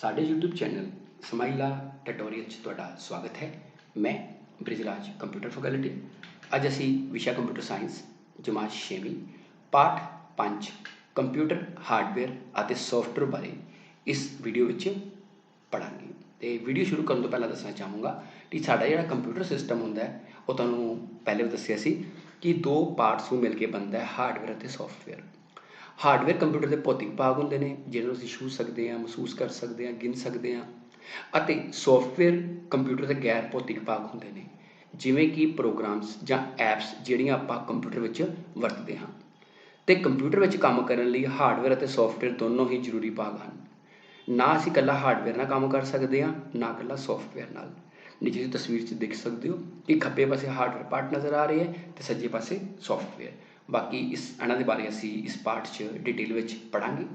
ਸਾਡੇ YouTube channel ਸਮਾਈਲਾ tutorial 'ਚ ਤੁਹਾਡਾ ਸਵਾਗਤ ਹੈ। ਮੈਂ ਬ੍ਰਿਜਰਾਜ ਕੰਪਿਊਟਰ ਫੈਕਲਟੀ। ਅੱਜ ਅਸੀਂ ਵਿਸ਼ਾ ਕੰਪਿਊਟਰ ਸਾਇੰਸ, ਜਮਾਤ 6ਵੀਂ ਪਾਠ 5 ਕੰਪਿਊਟਰ, ਹਾਰਡਵੇਅਰ ਅਤੇ ਸੌਫਟਵੇਅਰ ਬਾਰੇ ਇਸ ਵੀਡੀਓ ਵਿੱਚ ਪੜਾਂਗੇ ਤੇ ਵੀਡੀਓ ਸ਼ੁਰੂ ਕਰਨ ਤੋਂ ਪਹਿਲਾਂ ਦੱਸਣਾ ਚਾਹੂੰਗਾ ਕਿ ਸਾਡਾ ਜਿਹੜਾ ਕੰਪਿਊਟਰ ਸਿਸਟਮ ਹੁੰਦਾ ਹੈ, ਉਹ ਤੁਹਾਨੂੰ ਪਹਿਲੇ ਵੀ ਦੱਸਿਆ ਸੀ ਕਿ ਦੋ ਪਾਰਟਸ ਨੂੰ ਮਿਲ ਕੇ ਬਣਦਾ ਹੈ, ਹਾਰਡਵੇਅਰ ਅਤੇ ਸੌਫਟਵੇਅਰ। ਹਾਰਡਵੇਅਰ ਕੰਪਿਊਟਰ ਦੇ ਭੌਤਿਕ ਭਾਗ ਹੁੰਦੇ ਨੇ, ਜਿਹਨਾਂ ਨੂੰ ਅਸੀਂ ਛੂ ਸਕਦੇ ਹਾਂ, ਮਹਿਸੂਸ ਕਰ ਸਕਦੇ ਹਾਂ, ਗਿਣ ਸਕਦੇ ਹਾਂ ਅਤੇ ਸੌਫਟਵੇਅਰ ਕੰਪਿਊਟਰ ਦੇ ਗੈਰ ਭੌਤਿਕ ਭਾਗ ਹੁੰਦੇ ਨੇ, ਜਿਵੇਂ ਕਿ ਪ੍ਰੋਗਰਾਮਸ ਜਾਂ ਐਪਸ ਜਿਹੜੀਆਂ ਆਪਾਂ ਕੰਪਿਊਟਰ ਵਿੱਚ ਵਰਤਦੇ ਹਾਂ। ਤੇ ਕੰਪਿਊਟਰ ਵਿੱਚ ਕੰਮ ਕਰਨ ਲਈ ਹਾਰਡਵੇਅਰ ਅਤੇ ਸੌਫਟਵੇਅਰ ਦੋਨੋਂ ਹੀ ਜ਼ਰੂਰੀ ਭਾਗ ਹਨ। ਨਾ ਅਸੀਂ ਇਕੱਲਾ ਹਾਰਡਵੇਅਰ ਨਾਲ ਕੰਮ ਕਰ ਸਕਦੇ ਹਾਂ, ਨਾ ਇਕੱਲਾ ਸੌਫਟਵੇਅਰ ਨਾਲ। ਨਿੱਜੀ ਤਸਵੀਰ 'ਚ ਦੇਖ ਸਕਦੇ ਹੋ ਕਿ ਖੱਬੇ ਪਾਸੇ ਹਾਰਡਵੇਅਰ ਪਾਰਟ ਨਜ਼ਰ ਆ ਰਿਹਾ ਹੈ ਤੇ ਸੱਜੇ ਪਾਸੇ ਸੌਫਟਵੇਅਰ ਬਾਕੀ ਇਸ ਇਹਨਾਂ ਦੇ ਬਾਰੇ ਅਸੀਂ ਇਸ ਪਾਠ 'ਚ ਡਿਟੇਲ ਵਿੱਚ ਪੜਾਂਗੇ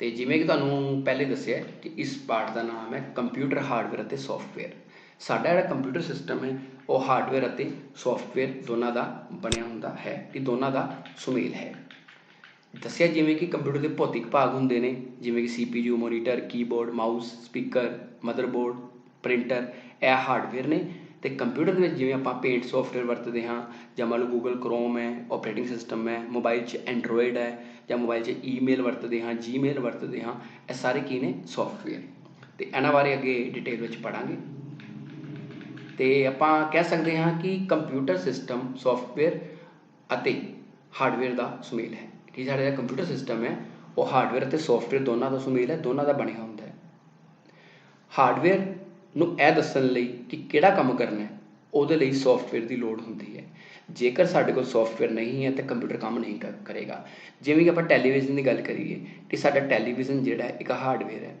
ਤੇ ਜਿਵੇਂ ਕਿ ਤੁਹਾਨੂੰ ਪਹਿਲੇ ਦੱਸਿਆ ਕਿ ਇਸ ਪਾਠ ਦਾ ਨਾਮ ਹੈ ਕੰਪਿਊਟਰ ਹਾਰਡਵੇਅਰ ਅਤੇ ਸੌਫਟਵੇਅਰ ਸਾਡਾ ਜਿਹੜਾ ਕੰਪਿਊਟਰ ਸਿਸਟਮ ਹੈ, ਉਹ ਹਾਰਡਵੇਅਰ ਅਤੇ ਸੌਫਟਵੇਅਰ ਦੋਨਾਂ ਦਾ ਬਣਿਆ ਹੁੰਦਾ ਹੈ, ਕਿ ਦੋਨਾਂ ਦਾ ਸੁਮੇਲ ਹੈ। ਦੱਸਿਆ ਜਿਵੇਂ ਕਿ ਕੰਪਿਊਟਰ ਦੇ ਭੌਤਿਕ ਭਾਗ ਹੁੰਦੇ ਨੇ, ਜਿਵੇਂ ਕਿ CPU monitor keyboard mouse speaker motherboard printer ਇਹ ਹਾਰਡਵੇਅਰ ਨੇ। ਤੇ ਕੰਪਿਊਟਰ ਦੇ ਵਿੱਚ ਜਿਵੇਂ ਆਪਾਂ ਪੇਂਟ ਸੌਫਟਵੇਅਰ ਵਰਤਦੇ ਹਾਂ, ਜਾਂ ਮੰਨ ਲਓ ਗੂਗਲ ਕ੍ਰੋਮ ਹੈ ਆਪਰੇਟਿੰਗ ਸਿਸਟਮ ਹੈ ਮੋਬਾਈਲ 'ਚ ਐਂਡਰੋਇਡ ਹੈ, ਜਾਂ ਮੋਬਾਈਲ 'ਚ ਈਮੇਲ ਵਰਤਦੇ ਹਾਂ ਜੀਮੇਲ ਵਰਤਦੇ ਹਾਂ, ਇਹ ਸਾਰੇ ਕੀ ਨੇ? ਸੌਫਟਵੇਅਰ ਤੇ ਇਹਨਾਂ ਬਾਰੇ ਅੱਗੇ ਡਿਟੇਲ ਵਿੱਚ ਪੜਾਂਗੇ ਤੇ ਆਪਾਂ ਕਹਿ ਸਕਦੇ ਹਾਂ ਕਿ ਕੰਪਿਊਟਰ ਸਿਸਟਮ ਸੌਫਟਵੇਅਰ ਅਤੇ ਹਾਰਡਵੇਅਰ ਦਾ ਸੁਮੇਲ ਹੈ। ਕਿ ਸਾਡਾ ਜਿਹੜਾ ਕੰਪਿਊਟਰ ਸਿਸਟਮ ਹੈ, ਉਹ ਹਾਰਡਵੇਅਰ ਅਤੇ ਸੌਫਟਵੇਅਰ ਦੋਨਾਂ ਦਾ ਸੁਮੇਲ ਹੈ, ਦੋਨਾਂ ਦਾ ਬਣਿਆ ਹੁੰਦਾ ਹੈ। ਹਾਰਡਵੇਅਰ ਨੂੰ ਇਹ ਦੱਸਣ ਲਈ ਕਿ ਕਿਹੜਾ ਕੰਮ ਕਰਨਾ ਹੈ, ਉਹਦੇ ਲਈ ਸੌਫਟਵੇਅਰ ਦੀ ਲੋੜ ਹੁੰਦੀ ਹੈ। ਜੇਕਰ ਸਾਡੇ ਕੋਲ ਸੌਫਟਵੇਅਰ ਨਹੀਂ ਹੈ, ਤਾਂ ਕੰਪਿਊਟਰ ਕੰਮ ਨਹੀਂ ਕਰੇਗਾ। ਜਿਵੇਂ ਕਿ ਆਪਾਂ ਟੈਲੀਵਿਜ਼ਨ ਦੀ ਗੱਲ ਕਰੀਏ, ਕਿ ਸਾਡਾ ਟੈਲੀਵਿਜ਼ਨ ਜਿਹੜਾ ਇੱਕ ਹਾਰਡਵੇਅਰ ਹੈ।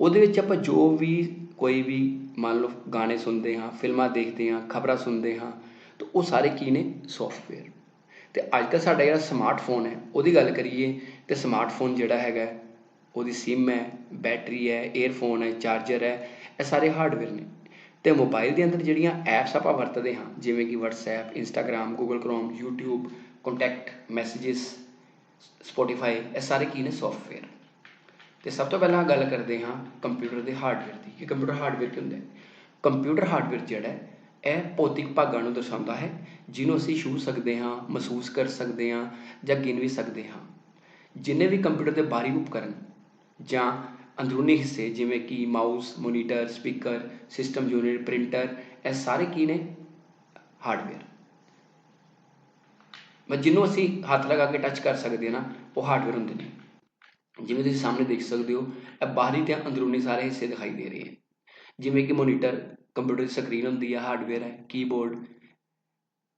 ਉਹਦੇ ਵਿੱਚ ਆਪਾਂ ਜੋ ਵੀ ਕੋਈ ਵੀ ਮੰਨ ਲਓ ਗਾਣੇ ਸੁਣਦੇ ਹਾਂ, ਫਿਲਮਾਂ ਦੇਖਦੇ ਹਾਂ, ਖਬਰਾਂ ਸੁਣਦੇ ਹਾਂ, ਤਾਂ ਉਹ ਸਾਰੇ ਕੀ ਨੇ? ਸੌਫਟਵੇਅਰ ਤੇ ਅੱਜ ਕੱਲ੍ਹ ਸਾਡਾ ਜਿਹੜਾ ਸਮਾਰਟਫੋਨ ਹੈ, ਉਹਦੀ ਗੱਲ ਕਰੀਏ, ਤੇ ਸਮਾਰਟਫੋਨ ਜਿਹੜਾ ਹੈਗਾ, ਉਹਦੀ ਸਿਮ ਹੈ ਬੈਟਰੀ ਹੈ ਏਅਰਫੋਨ ਹੈ ਚਾਰਜਰ ਹੈ ਇਹ ਸਾਰੇ ਹਾਰਡਵੇਅਰ ਨੇ। ਤੇ ਮੋਬਾਈਲ ਦੇ ਅੰਦਰ ਜਿਹੜੀਆਂ ਐਪਸ ਆਪਾਂ ਵਰਤਦੇ ਹਾਂ, ਜਿਵੇਂ ਕਿ WhatsApp, Instagram, Google Chrome, YouTube contact messages Spotify, ਇਹ ਸਾਰੇ ਕੀ ਨੇ? ਸੌਫਟਵੇਅਰ ਤੇ ਸਭ ਤੋਂ ਪਹਿਲਾਂ ਗੱਲ ਕਰਦੇ ਹਾਂ ਕੰਪਿਊਟਰ ਦੇ ਹਾਰਡਵੇਅਰ ਦੀ। ਕਿ ਕੰਪਿਊਟਰ ਹਾਰਡਵੇਅਰ ਕੀ ਹੁੰਦਾ? ਹੈ ਕੰਪਿਊਟਰ ਹਾਰਡਵੇਅਰ ਜਿਹੜਾ ਹੈ, ਇਹ ਭੌਤਿਕ ਭਾਗਾਂ ਨੂੰ ਦਰਸਾਉਂਦਾ ਹੈ, ਜਿਹਨੂੰ ਅਸੀਂ ਛੂ ਸਕਦੇ ਹਾਂ, ਮਹਿਸੂਸ ਕਰ ਸਕਦੇ ਹਾਂ ਜਾਂ ਗਿਣ ਵੀ ਸਕਦੇ ਹਾਂ। ਜਿੰਨੇ ਵੀ ਕੰਪਿਊਟਰ ਦੇ ਬਾਹਰੀ ਉਪਕਰਨ ਜਾਂ ਅੰਦਰੂਨੀ ਹਿੱਸੇ ਜਿਵੇਂ ਕਿ mouse, monitor, speaker, system unit, printer, ਇਹ ਸਾਰੇ ਕੀ ਨੇ? ਹਾਰਡਵੇਅਰ। ਮੈਂ ਜਿਹਨੂੰ ਅਸੀਂ ਹੱਥ ਲਗਾ ਕੇ ਟੱਚ ਕਰ ਸਕਦੇ ਹਾਂ ਨਾ, ਉਹ ਹਾਰਡਵੇਅਰ ਹੁੰਦੇ ਨੇ। ਜਿਵੇਂ ਤੁਸੀਂ ਸਾਹਮਣੇ ਦੇਖ ਸਕਦੇ ਹੋ, ਇਹ ਬਾਹਰੀ ਤੇ ਅੰਦਰੂਨੀ ਸਾਰੇ ਹਿੱਸੇ ਦਿਖਾਈ ਦੇ ਰਹੇ ਹਨ। ਜਿਵੇਂ ਕਿ ਮੋਨੀਟਰ, ਕੰਪਿਊਟਰ ਦੀ ਸਕਰੀਨ ਹੁੰਦੀ ਹੈ ਹਾਰਡਵੇਅਰ ਹੈ, ਕੀਬੋਰਡ,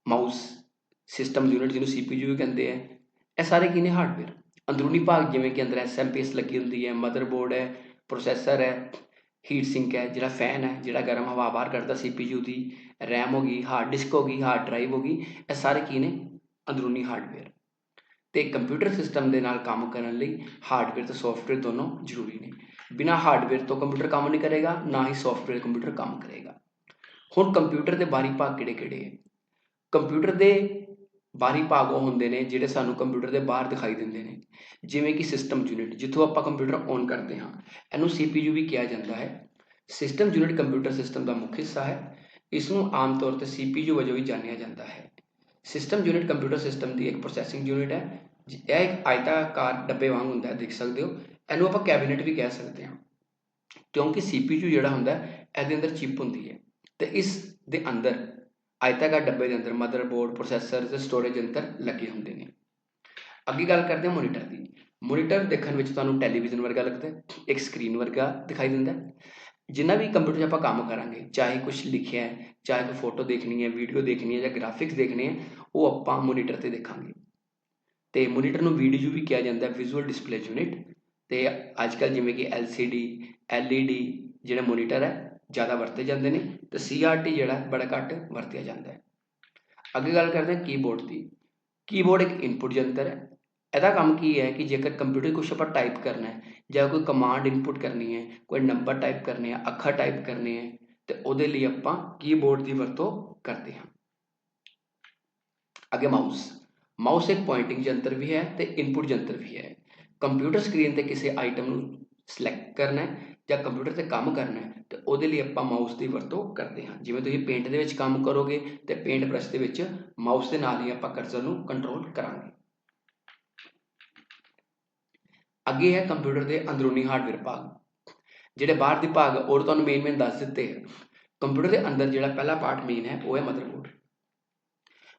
ਮਾਊਸ, ਸਿਸਟਮ ਯੂਨਿਟ ਜਿਹਨੂੰ CPU ਵੀ ਕਹਿੰਦੇ ਆ, ਇਹ ਸਾਰੇ ਕੀ ਨੇ? ਹਾਰਡਵੇਅਰ। ਅੰਦਰੂਨੀ ਭਾਗ ਜਿਵੇਂ ਕਿ ਅੰਦਰ ਐਸਐਮਪੀਐਸ ਲੱਗੀ ਹੁੰਦੀ ਹੈ, ਮਦਰਬੋਰਡ ਹੈ, ਪ੍ਰੋਸੈਸਰ ਹੈ, ਹੀਟ ਸਿੰਕ ਹੈ, ਜਿਹੜਾ ਫੈਨ ਹੈ, ਜਿਹੜਾ ਗਰਮ ਹਵਾ ਬਾਹਰ ਕੱਢਦਾ CPU ਦੀ, ਰੈਮ ਹੋ ਗਈ, ਹਾਰਡ ਡਿਸਕ ਹੋ ਗਈ, ਹਾਰਡ ਡਰਾਈਵ ਹੋ ਗਈ, ਇਹ ਸਾਰੇ ਕੀ ਨੇ? ਅੰਦਰੂਨੀ ਹਾਰਡਵੇਅਰ। ਤੇ ਕੰਪਿਊਟਰ ਸਿਸਟਮ ਦੇ ਨਾਲ ਕੰਮ ਕਰਨ ਲਈ ਹਾਰਡਵੇਅਰ ਤੇ ਸੌਫਟਵੇਅਰ ਦੋਨੋਂ ਜ਼ਰੂਰੀ ਨੇ। ਬਿਨਾ ਹਾਰਡਵੇਅਰ ਤੋਂ ਕੰਪਿਊਟਰ ਕੰਮ ਨਹੀਂ ਕਰੇਗਾ, ਨਾ ਹੀ ਸੌਫਟਵੇਅਰ ਕੰਪਿਊਟਰ ਕੰਮ ਕਰੇਗਾ। ਹੁਣ ਕੰਪਿਊਟਰ ਦੇ ਬਾਰੀ ਭਾਗ ਕਿਹੜੇ ਕਿਹੜੇ ਹੈ ਕੰਪਿਊਟਰ ਦੇ ਬਾਹਰੀ ਭਾਗ ਉਹ ਹੁੰਦੇ ਨੇ, ਜਿਹੜੇ ਸਾਨੂੰ ਕੰਪਿਊਟਰ ਦੇ ਬਾਹਰ ਦਿਖਾਈ ਦਿੰਦੇ ਨੇ। ਜਿਵੇਂ ਕਿ ਸਿਸਟਮ ਯੂਨਿਟ ਜਿੱਥੋਂ ਆਪਾਂ ਕੰਪਿਊਟਰ ਔਨ ਕਰਦੇ ਹਾਂ। ਇਹਨੂੰ CPU ਵੀ ਕਿਹਾ ਜਾਂਦਾ ਹੈ। ਸਿਸਟਮ ਯੂਨਿਟ ਕੰਪਿਊਟਰ ਸਿਸਟਮ ਦਾ ਮੁੱਖ ਹਿੱਸਾ ਹੈ। ਇਸ ਨੂੰ ਆਮ ਤੌਰ ਤੇ CPU ਵਜੋਂ ਵੀ ਜਾਣਿਆ ਜਾਂਦਾ ਹੈ। ਸਿਸਟਮ ਯੂਨਿਟ ਕੰਪਿਊਟਰ ਸਿਸਟਮ ਦੀ ਇੱਕ ਪ੍ਰੋਸੈਸਿੰਗ ਯੂਨਿਟ ਹੈ। ਇਹ ਇੱਕ ਆਇਤਾਕਾਰ ਡੱਬੇ ਵਾਂਗ ਹੁੰਦਾ ਹੈ, ਦੇਖ ਸਕਦੇ ਹੋ। ਇਹਨੂੰ ਆਪਾਂ ਕੈਬਨਿਟ ਵੀ ਕਹਿ ਸਕਦੇ ਹਾਂ। ਕਿਉਂਕਿ CPU ਜਿਹੜਾ ਹੁੰਦਾ ਇਹਦੇ ਅੰਦਰ ਚਿਪ ਹੁੰਦੀ ਹੈ। ਤੇ ਇਸ ਦੇ ਅੰਦਰ ਆਇਤਾਕਾਰ ਡੱਬੇ ਦੇ ਅੰਦਰ ਮਦਰਬੋਰਡ ਪ੍ਰੋਸੈਸਰ ਤੇ ਸਟੋਰੇਜ ਅੰਦਰ ਲੱਗੇ ਹੁੰਦੇ ਨੇ। ਅੱਗੇ ਗੱਲ ਕਰਦੇ ਹਾਂ ਮੋਨੀਟਰ ਦੀ। ਮੋਨੀਟਰ ਦੇਖਣ ਵਿੱਚ ਤੁਹਾਨੂੰ ਟੈਲੀਵਿਜ਼ਨ ਵਰਗਾ ਲੱਗਦਾ ਹੈ, ਇੱਕ ਸਕਰੀਨ ਵਰਗਾ ਦਿਖਾਈ ਦਿੰਦਾ ਹੈ। ਜਿੰਨਾ ਵੀ ਕੰਪਿਊਟਰ 'ਚ ਆਪਾਂ ਕੰਮ ਕਰਾਂਗੇ, ਚਾਹੇ ਕੁਝ ਲਿਖਿਆ ਹੈ, ਚਾਹੇ ਕੋਈ ਫੋਟੋ ਦੇਖਣੀ ਹੈ ਵੀਡੀਓ ਦੇਖਣੀ ਹੈ ਜਾਂ ਗ੍ਰਾਫਿਕਸ ਦੇਖਣੇ ਹੈ, ਉਹ ਆਪਾਂ ਮੋਨੀਟਰ ਤੇ ਦੇਖਾਂਗੇ। ਤੇ ਮੋਨੀਟਰ ਨੂੰ ਵੀਡੀਓ ਵੀ ਕਿਹਾ ਜਾਂਦਾ ਹੈ ਵਿਜ਼ੂਅਲ ਡਿਸਪਲੇ ਯੂਨਿਟ ਤੇ ਅੱਜ ਕੱਲ ਜਿਵੇਂ ਕਿ LCD LED ਜਿਹੜੇ ਮੋਨੀਟਰ ਹੈ ਜ਼ਿਆਦਾ ਵਰਤੇ ਜਾਂਦੇ ਨੇ ਤੇ CRT ਜਿਹੜਾ ਬੜਾ ਘੱਟ ਵਰਤਿਆ ਜਾਂਦਾ ਹੈ। ਅੱਗੇ ਗੱਲ ਕਰਦੇ ਹਾਂ ਕੀਬੋਰਡ ਦੀ। ਕੀਬੋਰਡ ਇੱਕ ਇਨਪੁਟ ਯੰਤਰ ਹੈ। ਇਹਦਾ ਕੰਮ ਕੀ ਹੈ ਕਿ ਜੇਕਰ ਕੰਪਿਊਟਰ ਕੁਝ ਆਪਾਂ ਟਾਈਪ ਕਰਨਾ ਹੈ ਜਾਂ ਕੋਈ ਕਮਾਂਡ ਇਨਪੁਟ ਕਰਨੀ ਹੈ, ਕੋਈ ਨੰਬਰ ਟਾਈਪ ਕਰਨੇ ਆ, ਅੱਖਰ ਟਾਈਪ ਕਰਨੇ ਹੈ, ਤੇ ਉਹਦੇ ਲਈ ਆਪਾਂ ਕੀਬੋਰਡ ਦੀ ਵਰਤੋਂ ਕਰਦੇ ਹਾਂ। ਅੱਗੇ ਮਾਊਸ ਮਾਊਸ ਇੱਕ ਪੁਆਇੰਟਿੰਗ ਯੰਤਰ ਵੀ ਹੈ ਤੇ ਇਨਪੁਟ ਯੰਤਰ ਵੀ ਹੈ। ਕੰਪਿਊਟਰ ਸਕਰੀਨ ਤੇ ਕਿਸੇ ਆਈਟਮ ਨੂੰ ਸਿਲੈਕਟ ਕਰਨਾ ਹੈ ਜਾਂ ਕੰਪਿਊਟਰ ਤੇ ਕੰਮ ਕਰਨਾ ਹੈ, ਤੇ ਉਹਦੇ ਲਈ ਆਪਾਂ ਮਾਊਸ ਦੀ ਵਰਤੋਂ ਕਰਦੇ ਹਾਂ। ਜਿਵੇਂ ਤੁਸੀਂ ਪੇਂਟ ਦੇ ਵਿੱਚ ਕੰਮ ਕਰੋਗੇ, ਤੇ ਪੇਂਟ ਬ੍ਰਸ਼ ਦੇ ਵਿੱਚ ਮਾਊਸ ਦੇ ਨਾਲ ਹੀ ਆਪਾਂ ਕਰਸਰ ਨੂੰ ਕੰਟਰੋਲ ਕਰਾਂਗੇ। ਅੱਗੇ ਹੈ ਕੰਪਿਊਟਰ ਦੇ ਅੰਦਰੂਨੀ ਹਾਰਡਵੇਅਰ ਭਾਗ। ਜਿਹੜੇ ਬਾਹਰ ਦੇ ਭਾਗ ਔਰ ਤੁਹਾਨੂੰ ਮੇਨ ਮੇਨ ਦੱਸ ਦਿੱਤੇ ਹੈ। ਕੰਪਿਊਟਰ ਦੇ ਅੰਦਰ ਜਿਹੜਾ ਪਹਿਲਾ ਪਾਰਟ ਮੇਨ ਹੈ, ਉਹ ਹੈ ਮਦਰਬੋਰਡ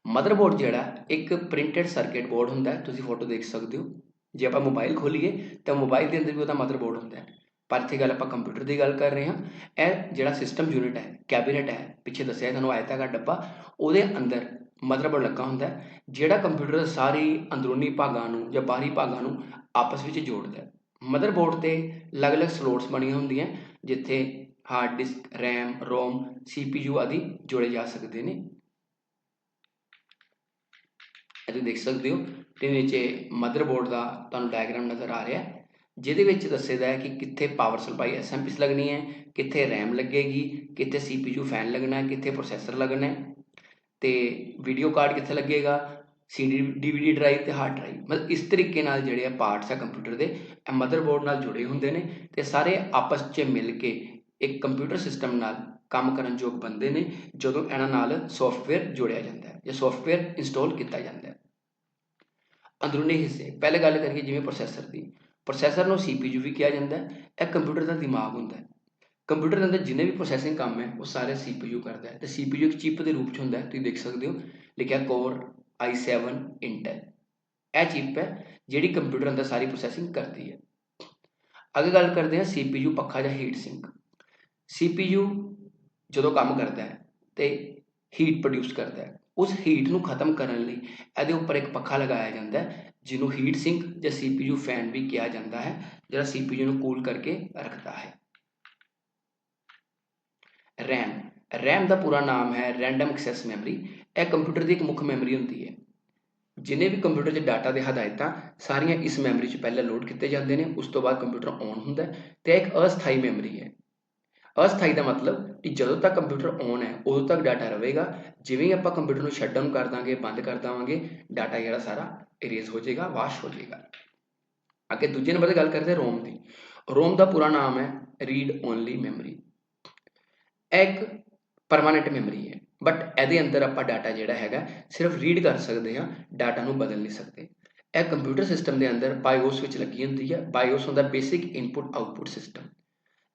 ਮਦਰਬੋਰਡ ਜਿਹੜਾ ਇੱਕ ਪ੍ਰਿੰਟਡ ਸਰਕਟ ਬੋਰਡ ਹੁੰਦਾ ਹੈ, ਤੁਸੀਂ ਫੋਟੋ ਦੇਖ ਸਕਦੇ ਹੋ। ਜੇ ਆਪਾਂ ਮੋਬਾਈਲ ਖੋਲੀਏ, ਤਾਂ ਮੋਬਾਈਲ ਦੇ ਅੰਦਰ ਵੀ ਉਹਦਾ ਮਦਰਬੋਰਡ ਹੁੰਦਾ ਹੈ। ਪਰ ਇੱਥੇ ਗੱਲ ਆਪਾਂ ਕੰਪਿਊਟਰ ਦੀ ਗੱਲ ਕਰ ਰਹੇ ਹਾਂ। ਇਹ ਜਿਹੜਾ ਸਿਸਟਮ ਯੂਨਿਟ ਹੈ ਕੈਬਨਿਟ ਹੈ, ਪਿੱਛੇ ਦੱਸਿਆ ਤੁਹਾਨੂੰ ਆਇਤਾਕਾਰ ਡੱਬਾ, ਉਹਦੇ ਅੰਦਰ ਮਦਰਬੋਰਡ ਲੱਗਾ ਹੁੰਦਾ ਹੈ, ਜਿਹੜਾ ਕੰਪਿਊਟਰ ਦੇ ਸਾਰੀ ਅੰਦਰੂਨੀ ਭਾਗਾਂ ਨੂੰ ਜਾਂ ਬਾਹਰੀ ਭਾਗਾਂ ਨੂੰ ਆਪਸ ਵਿੱਚ ਜੋੜਦਾ ਹੈ। ਮਦਰਬੋਰਡ ਤੇ ਅਲੱਗ-ਅਲੱਗ ਸਲੋਟਸ ਬਣੀਆਂ ਹੁੰਦੀਆਂ, ਜਿੱਥੇ hard disk RAM ROM CPU ਆਦਿ ਜੋੜੇ ਜਾ ਸਕਦੇ ਨੇ। ਇਹ ਤੁਸੀਂ ਦੇਖ ਸਕਦੇ ਹੋ। ਤੇ ਨੀਚੇ ਮਦਰਬੋਰਡ ਦਾ ਤੁਹਾਨੂੰ ਡਾਇਗਰਾਮ ਨਜ਼ਰ ਆ ਰਿਹਾ ਹੈ। ਜਿਹਦੇ ਵਿੱਚ ਦੱਸੇਦਾ ਹੈ ਕਿ ਕਿੱਥੇ ਪਾਵਰ ਸਪਲਾਈ ਐਸਐਮਪੀਸ ਲੱਗਣੀ ਹੈ, ਕਿੱਥੇ ਰੈਮ ਲੱਗੇਗੀ, ਕਿੱਥੇ ਸੀਪੀਯੂ ਫੈਨ ਲੱਗਣਾ ਹੈ ਕਿੱਥੇ ਪ੍ਰੋਸੈਸਰ ਲੱਗਣਾ ਹੈ ਤੇ ਵੀਡੀਓ ਕਾਰਡ ਕਿੱਥੇ ਲੱਗੇਗਾ ਸੀਡੀ ਡੀਵੀਡੀ ਡਰਾਈਵ ਤੇ ਹਾਰਡ ਡਰਾਈਵ ਮਤਲਬ ਇਸ ਤਰੀਕੇ ਨਾਲ ਜਿਹੜੇ ਆ ਪਾਰਟਸ ਆ ਕੰਪਿਊਟਰ ਦੇ, ਇਹ ਮਦਰਬੋਰਡ ਨਾਲ ਜੁੜੇ ਹੁੰਦੇ ਨੇ ਤੇ ਸਾਰੇ ਆਪਸ 'ਚ ਮਿਲ ਕੇ ਇੱਕ ਕੰਪਿਊਟਰ ਸਿਸਟਮ ਨਾਲ ਕੰਮ ਕਰਨ ਯੋਗ ਬੰਦੇ ਨੇ, ਜਦੋਂ ਇਹਨਾਂ ਨਾਲ ਸੌਫਟਵੇਅਰ ਜੋੜਿਆ ਜਾਂਦਾ ਹੈ ਜਾਂ ਸੌਫਟਵੇਅਰ ਇੰਸਟਾਲ ਕੀਤਾ ਜਾਂਦਾ ਹੈ। ਅੰਦਰੂਨੀ ਹਿੱਸੇ, ਪਹਿਲੇ ਗੱਲ ਕਰੀਏ ਜਿਵੇਂ ਪ੍ਰੋਸੈਸਰ ਦੀ। ਪ੍ਰੋਸੈਸਰ ਨੂੰ CPU ਵੀ ਕਿਹਾ ਜਾਂਦਾ ਹੈ, ਇਹ ਕੰਪਿਊਟਰ ਦਾ ਦਿਮਾਗ ਹੁੰਦਾ ਹੈ। ਕੰਪਿਊਟਰ ਦੇ ਅੰਦਰ ਜਿੰਨੇ ਵੀ ਪ੍ਰੋਸੈਸਿੰਗ ਕੰਮ ਹੈ, ਉਹ ਸਾਰੇ CPU ਕਰਦਾ ਹੈ। ਤੇ CPU ਇੱਕ ਚਿਪ ਦੇ ਰੂਪ 'ਚ ਹੁੰਦਾ ਹੈ, ਤੁਸੀਂ ਦੇਖ ਸਕਦੇ ਹੋ, ਲਿਖਿਆ ਕੋਰ i7 ਇੰਟਲ ਇਹ ਚਿਪ ਹੈ ਜਿਹੜੀ ਕੰਪਿਊਟਰ ਅੰਦਰ ਸਾਰੀ ਪ੍ਰੋਸੈਸਿੰਗ ਕਰਦੀ ਹੈ। ਅੱਗੇ ਗੱਲ ਕਰਦੇ ਹਾਂ CPU ਪੱਖਾ ਜਾਂ ਹੀਟ ਸਿੰਕ CPU ਜਦੋਂ ਕੰਮ ਕਰਦਾ ਹੈ, ਤੇ ਹੀਟ ਪ੍ਰੋਡਿਊਸ ਕਰਦਾ ਹੈ। ਉਸ ਹੀਟ ਨੂੰ ਖਤਮ ਕਰਨ ਲਈ ਇਹਦੇ ਉੱਪਰ ਇੱਕ ਪੱਖਾ ਲਗਾਇਆ ਜਾਂਦਾ ਹੈ, ਜਿਹਨੂੰ ਹੀਟ ਸਿੰਕ ਜਾਂ CPU ਫੈਨ ਵੀ ਕਿਹਾ ਜਾਂਦਾ ਹੈ, ਜਿਹੜਾ CPU ਨੂੰ ਕੂਲ ਕਰਕੇ ਰੱਖਦਾ ਹੈ। RAM RAM ਦਾ ਪੂਰਾ ਨਾਮ ਹੈ ਰੈਂਡਮ ਐਕਸੈਸ ਮੈਮਰੀ ਇਹ ਕੰਪਿਊਟਰ ਦੀ ਇੱਕ ਮੁੱਖ ਮੈਮਰੀ ਹੁੰਦੀ ਹੈ। ਜਿਨੇ ਵੀ ਕੰਪਿਊਟਰ 'ਚ ਡਾਟਾ ਦੇ ਹਦਾਇਤਾਂ ਸਾਰੀਆਂ ਇਸ ਮੈਮਰੀ 'ਚ ਪਹਿਲਾਂ ਲੋਡ ਕੀਤੇ ਜਾਂਦੇ ਨੇ, ਉਸ ਤੋਂ ਬਾਅਦ ਕੰਪਿਊਟਰ ਔਨ ਹੁੰਦਾ ਹੈ ਤੇ ਇੱਕ ਅਸਥਾਈ ਮੈਮਰੀ ਹੈ। ਅਸਥਾਈ ਦਾ ਮਤਲਬ ਕਿ ਜਦੋਂ ਤੱਕ ਕੰਪਿਊਟਰ ਔਨ ਹੈ, ਉਦੋਂ ਤੱਕ ਡਾਟਾ ਰਹੇਗਾ। ਜਿਵੇਂ ਆਪਾਂ ਕੰਪਿਊਟਰ ਨੂੰ ਸ਼ਟ ਡਾਊਨ ਕਰ ਦਾਂਗੇ, ਬੰਦ ਕਰ ਦਵਾਂਗੇ ਡਾਟਾ ਜਿਹੜਾ ਸਾਰਾ ਇਰੇਜ਼ ਹੋ ਜਾਏਗਾ ਵਾਸ਼ ਹੋ ਜਾਏਗਾ। ਅੱਗੇ ਦੂਜੇ ਨੰਬਰ ਤੇ ਗੱਲ ਕਰਦੇ ਰੋਮ ਦੀ। ਰੋਮ ਦਾ ਪੂਰਾ ਨਾਮ ਹੈ ਰੀਡ ਓਨਲੀ ਮੈਮਰੀ ਇੱਕ ਪਰਮਾਨੈਂਟ ਮੈਮਰੀ ਹੈ ਬਟ ਇਹਦੇ ਅੰਦਰ ਆਪਾਂ ਡਾਟਾ ਜਿਹੜਾ ਹੈਗਾ, ਸਿਰਫ ਰੀਡ ਕਰ ਸਕਦੇ ਹਾਂ ਡਾਟਾ ਨੂੰ ਬਦਲ ਨਹੀਂ ਸਕਦੇ। ਇਹ ਕੰਪਿਊਟਰ ਸਿਸਟਮ ਦੇ ਅੰਦਰ ਬਾਇਓਸ ਵਿੱਚ ਲੱਗੀ ਹੁੰਦੀ ਹੈ। ਬਾਇਓਸ ਹੁੰਦਾ ਬੇਸਿਕ ਇਨਪੁਟ ਆਊਟਪੁੱਟ ਸਿਸਟਮ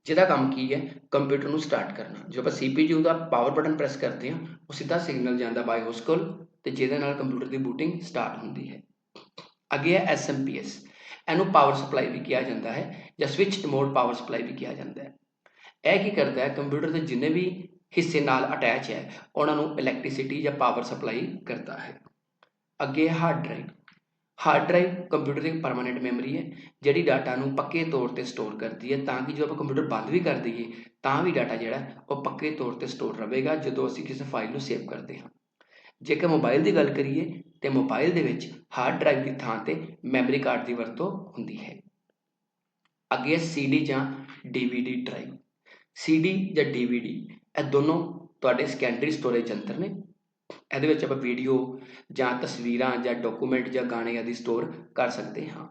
ਜਿਹਦਾ ਕੰਮ ਕੀ ਹੈ ਕੰਪਿਊਟਰ ਨੂੰ ਸਟਾਰਟ ਕਰਨਾ। ਜੋ ਆਪਾਂ CPU ਦਾ ਪਾਵਰ ਬਟਨ ਪ੍ਰੈਸ ਕਰਦੇ ਹਾਂ, ਉਹ ਸਿੱਧਾ ਸਿਗਨਲ ਜਾਂਦਾ ਬਾਇਓਸ ਕੋਲ, ਤੇ ਜਿਹਦੇ ਨਾਲ ਕੰਪਿਊਟਰ ਦੀ ਬੂਟਿੰਗ ਸਟਾਰਟ ਹੁੰਦੀ ਹੈ। ਅੱਗੇ ਹੈ SMPS ਇਹਨੂੰ ਪਾਵਰ ਸਪਲਾਈ ਵੀ ਕਿਹਾ ਜਾਂਦਾ ਹੈ, ਜਾਂ ਸਵਿਚਡ ਮੋਡ ਪਾਵਰ ਸਪਲਾਈ ਵੀ ਕਿਹਾ ਜਾਂਦਾ ਹੈ। ਇਹ ਕੀ ਕਰਦਾ ਹੈ ਕੰਪਿਊਟਰ ਦੇ ਜਿੰਨੇ ਵੀ ਹਿੱਸੇ ਨਾਲ ਅਟੈਚ ਹੈ, ਉਹਨਾਂ ਨੂੰ ਇਲੈਕਟ੍ਰਿਸਿਟੀ ਜਾਂ ਪਾਵਰ ਸਪਲਾਈ ਕਰਦਾ ਹੈ। ਅੱਗੇ ਹੈ hard drive hard drive computer ਦੀ ਇੱਕ ਪਰਮਾਨੈਂਟ ਮੈਮਰੀ ਹੈ, ਜਿਹੜੀ ਡਾਟਾ ਨੂੰ ਪੱਕੇ ਤੌਰ ਤੇ ਸਟੋਰ ਕਰਦੀ ਹੈ, ਤਾਂ ਕਿ ਜਦੋਂ ਆਪਾਂ ਕੰਪਿਊਟਰ ਬੰਦ ਵੀ ਕਰ ਦਈਏ, ਤਾਂ ਵੀ ਡਾਟਾ ਜਿਹੜਾ ਉਹ ਪੱਕੇ ਤੌਰ ਤੇ ਸਟੋਰ ਰਹੇਗਾ, ਜਦੋਂ ਅਸੀਂ ਕਿਸੇ ਫਾਈਲ ਨੂੰ ਸੇਵ ਕਰਦੇ ਹਾਂ। ਜੇਕਰ ਮੋਬਾਈਲ ਦੀ ਗੱਲ ਕਰੀਏ, ਤੇ ਮੋਬਾਈਲ ਦੇ ਵਿੱਚ ਹਾਰਡ ਡਰਾਈਵ ਦੀ ਥਾਂ ਤੇ ਮੈਮਰੀ ਕਾਰਡ ਦੀ ਵਰਤੋਂ ਹੁੰਦੀ ਹੈ। ਅੱਗੇ CD ਜਾਂ DVD ਡਰਾਈਵ CD ਜਾਂ DVD, ਇਹ ਦੋਨੋਂ ਤੁਹਾਡੇ ਸੈਕੰਡਰੀ ਸਟੋਰੇਜ ਯੰਤਰ ਨੇ। ਇਹਦੇ ਵਿੱਚ ਆਪਾਂ ਵੀਡੀਓ ਜਾਂ ਤਸਵੀਰਾਂ ਜਾਂ ਡਾਕੂਮੈਂਟ ਜਾਂ ਗਾਣੇ ਆਦਿ ਸਟੋਰ ਕਰ ਸਕਦੇ ਹਾਂ।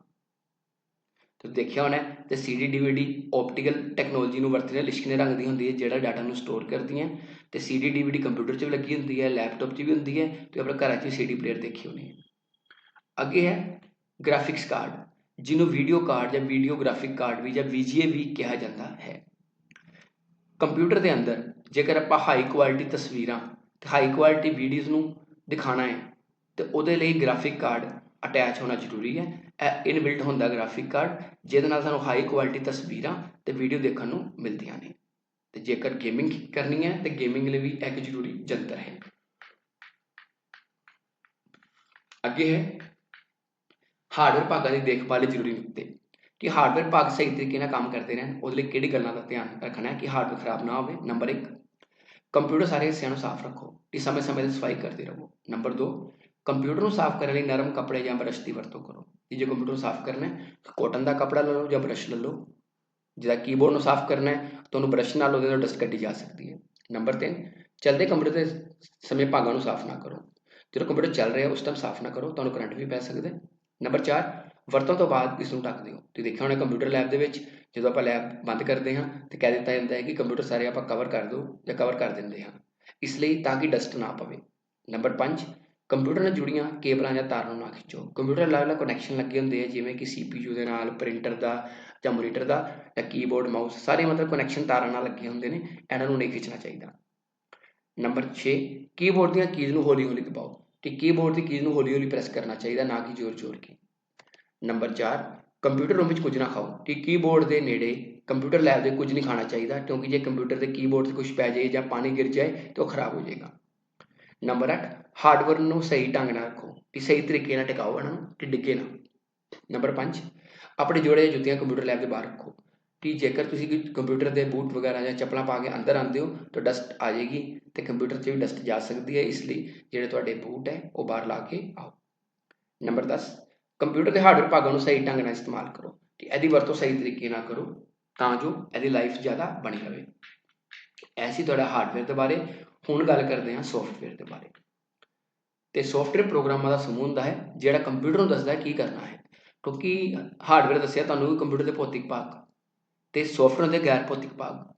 ਤੁਸੀਂ ਦੇਖਿਆ ਹੋਣਾ ਤੇ CD, DVD ਆਪਟੀਕਲ ਟੈਕਨੋਲੋਜੀ ਨੂੰ ਵਰਤਦੇ ਲਿਸ਼ਕਣੇ ਰੰਗ ਦੀ ਹੁੰਦੀ ਹੈ, ਜਿਹੜਾ ਡਾਟਾ ਨੂੰ ਸਟੋਰ ਕਰਦੀਆਂ ਤੇ CD, DVD ਕੰਪਿਊਟਰ 'ਚ ਵੀ ਲੱਗੀ ਹੁੰਦੀ ਹੈ ਲੈਪਟਾਪ 'ਚ ਵੀ ਹੁੰਦੀ ਹੈ ਤੇ ਆਪਣੇ ਘਰਾਂ 'ਚ ਵੀ CD ਪਲੇਅਰ ਦੇਖੀ ਹੋਣੀ ਹੈ। ਅੱਗੇ ਹੈ ਗ੍ਰਾਫਿਕਸ ਕਾਰਡ ਜਿਹਨੂੰ ਵੀਡੀਓ ਕਾਰਡ ਜਾਂ ਵੀਡੀਓ ਗ੍ਰਾਫਿਕ ਕਾਰਡ ਵੀ ਜਾਂ VGA ਵੀ ਕਿਹਾ ਜਾਂਦਾ ਹੈ। ਕੰਪਿਊਟਰ ਦੇ ਅੰਦਰ ਜੇਕਰ ਆਪਾਂ ਹਾਈ ਕੁਆਲਿਟੀ ਤਸਵੀਰਾਂ ਤੇ ਹਾਈ ਕੁਆਲਿਟੀ ਵੀਡੀਓਜ਼ ਨੂੰ ਦਿਖਾਣਾ ਹੈ ਤੇ ਉਹਦੇ ਲਈ ਗ੍ਰਾਫਿਕ ਕਾਰਡ ਅਟੈਚ ਹੋਣਾ ਜ਼ਰੂਰੀ ਹੈ। ਇਹ ਇਨਬਿਲਟ ਹੁੰਦਾ ਗ੍ਰਾਫਿਕ ਕਾਰਡ, ਜਿਹਦੇ ਨਾਲ ਸਾਨੂੰ ਹਾਈ ਕੁਆਲਿਟੀ ਤਸਵੀਰਾਂ ਤੇ ਵੀਡੀਓ ਦੇਖਣ ਨੂੰ ਮਿਲਦੀਆਂ ਨੇ। ਤੇ ਜੇਕਰ ਗੇਮਿੰਗ ਕਰਨੀ ਹੈ, ਤੇ ਗੇਮਿੰਗ ਲਈ ਵੀ ਇੱਕ ਜ਼ਰੂਰੀ ਜੰਤਰ ਹੈ। ਅੱਗੇ ਹੈ ਹਾਰਡਵੇਅਰ ਭਾਗਾਂ ਦੀ ਦੇਖਭਾਲ ਲਈ ਜ਼ਰੂਰੀ ਨੁਕਤੇ। ਕਿ ਹਾਰਡਵੇਅਰ ਭਾਗ ਸਹੀ ਤਰੀਕੇ ਨਾਲ ਕੰਮ ਕਰਦੇ ਰਹਿਣ, ਉਹਦੇ ਲਈ ਕਿਹੜੀ ਗੱਲਾਂ ਦਾ ਧਿਆਨ ਰੱਖਣਾ ਹੈ ਕਿ ਹਾਰਡਵੇਅਰ ਖਰਾਬ ਨਾ ਹੋਵੇ? ਨੰਬਰ 1 ਕੰਪਿਊਟਰ ਸਾਰੇ ਹਿੱਸਿਆਂ ਨੂੰ ਸਾਫ਼ ਰੱਖੋ ਕਿ ਸਮੇਂ-ਸਮੇਂ ਤੇ ਸਫ਼ਾਈ ਕਰਦੇ ਰਹੋ। ਨੰਬਰ 2 ਕੰਪਿਊਟਰ ਨੂੰ ਸਾਫ਼ ਕਰਨ ਲਈ ਨਰਮ ਕੱਪੜੇ ਜਾਂ ਬਰਸ਼ ਦੀ ਵਰਤੋਂ ਕਰੋ। ਕਿ ਜੇ ਕੰਪਿਊਟਰ ਨੂੰ ਸਾਫ਼ ਕਰਨਾ ਹੈ ਕਾਟਨ ਦਾ ਕੱਪੜਾ ਲੈ ਲਓ ਜਾਂ ਬਰਸ਼ ਲੈ ਲਓ। ਜਿਹਦਾ ਕੀਬੋਰਡ ਨੂੰ ਸਾਫ਼ ਕਰਨਾ ਹੈ ਤੁਹਾਨੂੰ ਬਰਸ਼ ਨਾਲ ਉਹਦੇ ਤੋਂ ਡਸਟ ਕੱਢੀ ਜਾ ਸਕਦੀ ਹੈ। ਨੰਬਰ 3 ਚਲਦੇ ਕੰਪਿਊਟਰ ਦੇ ਸਮੇਂ ਭਾਗਾਂ ਨੂੰ ਸਾਫ਼ ਨਾ ਕਰੋ। ਜਦੋਂ ਕੰਪਿਊਟਰ ਚੱਲ ਰਿਹਾ ਉਸ ਟਾਈਮ ਸਾਫ਼ ਨਾ ਕਰੋ, ਤੁਹਾਨੂੰ ਕਰੰਟ ਵੀ ਪੈ ਸਕਦਾ ਨੰਬਰ 4 ਵਰਤੋਂ ਤੋਂ ਬਾਅਦ ਇਸ ਨੂੰ ਢੱਕ ਦਿਓ ਤੁਸੀਂ ਦੇਖਿਆ ਹੋਣਾ ਕੰਪਿਊਟਰ ਲੈਬ ਦੇ ਵਿੱਚ, ਜਦੋਂ ਆਪਾਂ ਲੈਬ ਬੰਦ ਕਰਦੇ ਹਾਂ ਤੇ ਕਹਿ ਦਿੱਤਾ ਜਾਂਦਾ ਹੈ ਕਿ ਕੰਪਿਊਟਰ ਸਾਰੇ ਆਪਾਂ ਕਵਰ ਕਰ ਦਿਓ ਜਾਂ ਕਵਰ ਕਰ ਦਿੰਦੇ ਹਾਂ। ਇਸ ਲਈ ਤਾਂ ਕਿ ਡਸਟ ਨਾ ਪਵੇ। ਨੰਬਰ 5 ਕੰਪਿਊਟਰ ਨਾਲ ਜੁੜੀਆਂ ਕੇਬਲਾਂ ਜਾਂ ਤਾਰਾਂ ਨੂੰ ਨਾ ਖਿੱਚੋ। ਕੰਪਿਊਟਰ ਅਲੱਗ-ਅਲੱਗ ਕਨੈਕਸ਼ਨ ਲੱਗੇ ਹੁੰਦੇ ਆ, ਜਿਵੇਂ ਕਿ CPU ਦੇ ਨਾਲ ਪ੍ਰਿੰਟਰ ਦਾ ਜਾਂ ਮੋਨੀਟਰ ਦਾ ਜਾਂ ਕੀਬੋਰਡ ਮਾਊਸ ਸਾਰੇ ਮਤਲਬ ਕਨੈਕਸ਼ਨ ਤਾਰਾਂ ਨਾਲ ਲੱਗੇ ਹੁੰਦੇ ਨੇ, ਇਹਨਾਂ ਨੂੰ ਨਹੀਂ ਖਿੱਚਣਾ ਚਾਹੀਦਾ। ਨੰਬਰ 6 ਕੀਬੋਰਡ ਦੀਆਂ ਕੀਜ਼ ਨੂੰ ਹੌਲੀ-ਹੌਲੀ ਦਬਾਓ। ਕਿ ਕੀਬੋਰਡ ਦੀ ਕੀਜ਼ ਨੂੰ ਹੌਲੀ-ਹੌਲੀ ਪ੍ਰੈਸ ਕਰਨਾ ਚਾਹੀਦਾ, ਨਾ ਕਿ ਜ਼ੋਰ-ਜ਼ੋਰ ਕੇ। ਨੰਬਰ 4 ਕੰਪਿਊਟਰ ਰੂਮ ਵਿੱਚ ਕੁਝ ਨਾ ਖਾਓ, ਕਿ ਕੀਬੋਰਡ ਦੇ ਨੇੜੇ ਕੰਪਿਊਟਰ ਲੈਬ ਦੇ ਕੁਝ ਨਹੀਂ ਖਾਣਾ ਚਾਹੀਦਾ, ਕਿਉਂਕਿ ਜੇ ਕੰਪਿਊਟਰ ਦੇ ਕੀਬੋਰਡ ਤੇ ਕੁਝ ਪੈ ਜਾਏ ਜਾਂ ਪਾਣੀ ਗਿਰ ਜਾਏ ਤਾਂ ਉਹ ਖਰਾਬ ਹੋ ਜਾਏਗਾ। ਨੰਬਰ 8 ਹਾਰਡਵੇਅਰ ਨੂੰ ਸਹੀ ਢੰਗ ਨਾਲ ਰੱਖੋ, ਕਿ ਸਹੀ ਤਰੀਕੇ ਨਾਲ ਟਿਕਾਓ ਇਹਨਾਂ ਨੂੰ ਕਿ ਡਿੱਗੇ ਨਾ। ਨੰਬਰ 5 ਆਪਣੇ ਜੋੜੇ ਜੁੱਤੀਆਂ ਕੰਪਿਊਟਰ ਲੈਬ ਦੇ ਬਾਹਰ ਰੱਖੋ। ਕਿ ਜੇਕਰ ਤੁਸੀਂ ਕੰਪਿਊਟਰ ਦੇ ਬੂਟ ਵਗੈਰਾ ਜਾਂ ਚੱਪਲਾਂ ਪਾ ਕੇ ਅੰਦਰ ਆਉਂਦੇ ਹੋ, ਤਾਂ ਡਸਟ ਆ ਜਾਏਗੀ ਤੇ ਕੰਪਿਊਟਰ 'ਚ ਵੀ ਡਸਟ ਜਾ ਸਕਦੀ ਹੈ, ਇਸ ਲਈ ਜਿਹੜੇ ਤੁਹਾਡੇ ਬੂਟ ਹੈ, ਉਹ ਬਾਹਰ ਲਾ ਕੇ ਆਓ। ਨੰਬਰ 10 ਕੰਪਿਊਟਰ ਦੇ ਹਾਰਡਵੇਅਰ ਭਾਗਾਂ ਨੂੰ ਸਹੀ ਢੰਗ ਨਾਲ ਇਸਤੇਮਾਲ ਕਰੋ ਕਿ ਇਹਦੀ ਵਰਤੋਂ ਸਹੀ ਤਰੀਕੇ ਨਾਲ ਕਰੋ ਤਾਂ ਜੋ ਇਹਦੀ ਲਾਈਫ ਜ਼ਿਆਦਾ ਬਣੀ ਰਹੇ। ਐਸੀ ਤੁਹਾਡਾ ਹਾਰਡਵੇਅਰ ਦੇ ਬਾਰੇ। ਹੁਣ ਗੱਲ ਕਰਦੇ ਹਾਂ ਸੌਫਟਵੇਅਰ ਦੇ ਬਾਰੇ। ਤੇ ਸੌਫਟਵੇਅਰ ਪ੍ਰੋਗਰਾਮਾਂ ਦਾ ਸਮੂਹ ਹੁੰਦਾ ਹੈ, ਜਿਹੜਾ ਕੰਪਿਊਟਰ ਨੂੰ ਦੱਸਦਾ ਹੈ ਕੀ ਕਰਨਾ ਹੈ। ਕਿਉਂਕਿ ਹਾਰਡਵੇਅਰ ਦੱਸਿਆ ਤੁਹਾਨੂੰ ਕੰਪਿਊਟਰ ਦੇ ਭੌਤਿਕ ਭਾਗ ਤੇ ਸੌਫਟਵੇਅਰ ਦੇ ਗੈਰ ਭੌਤਿਕ ਭਾਗ।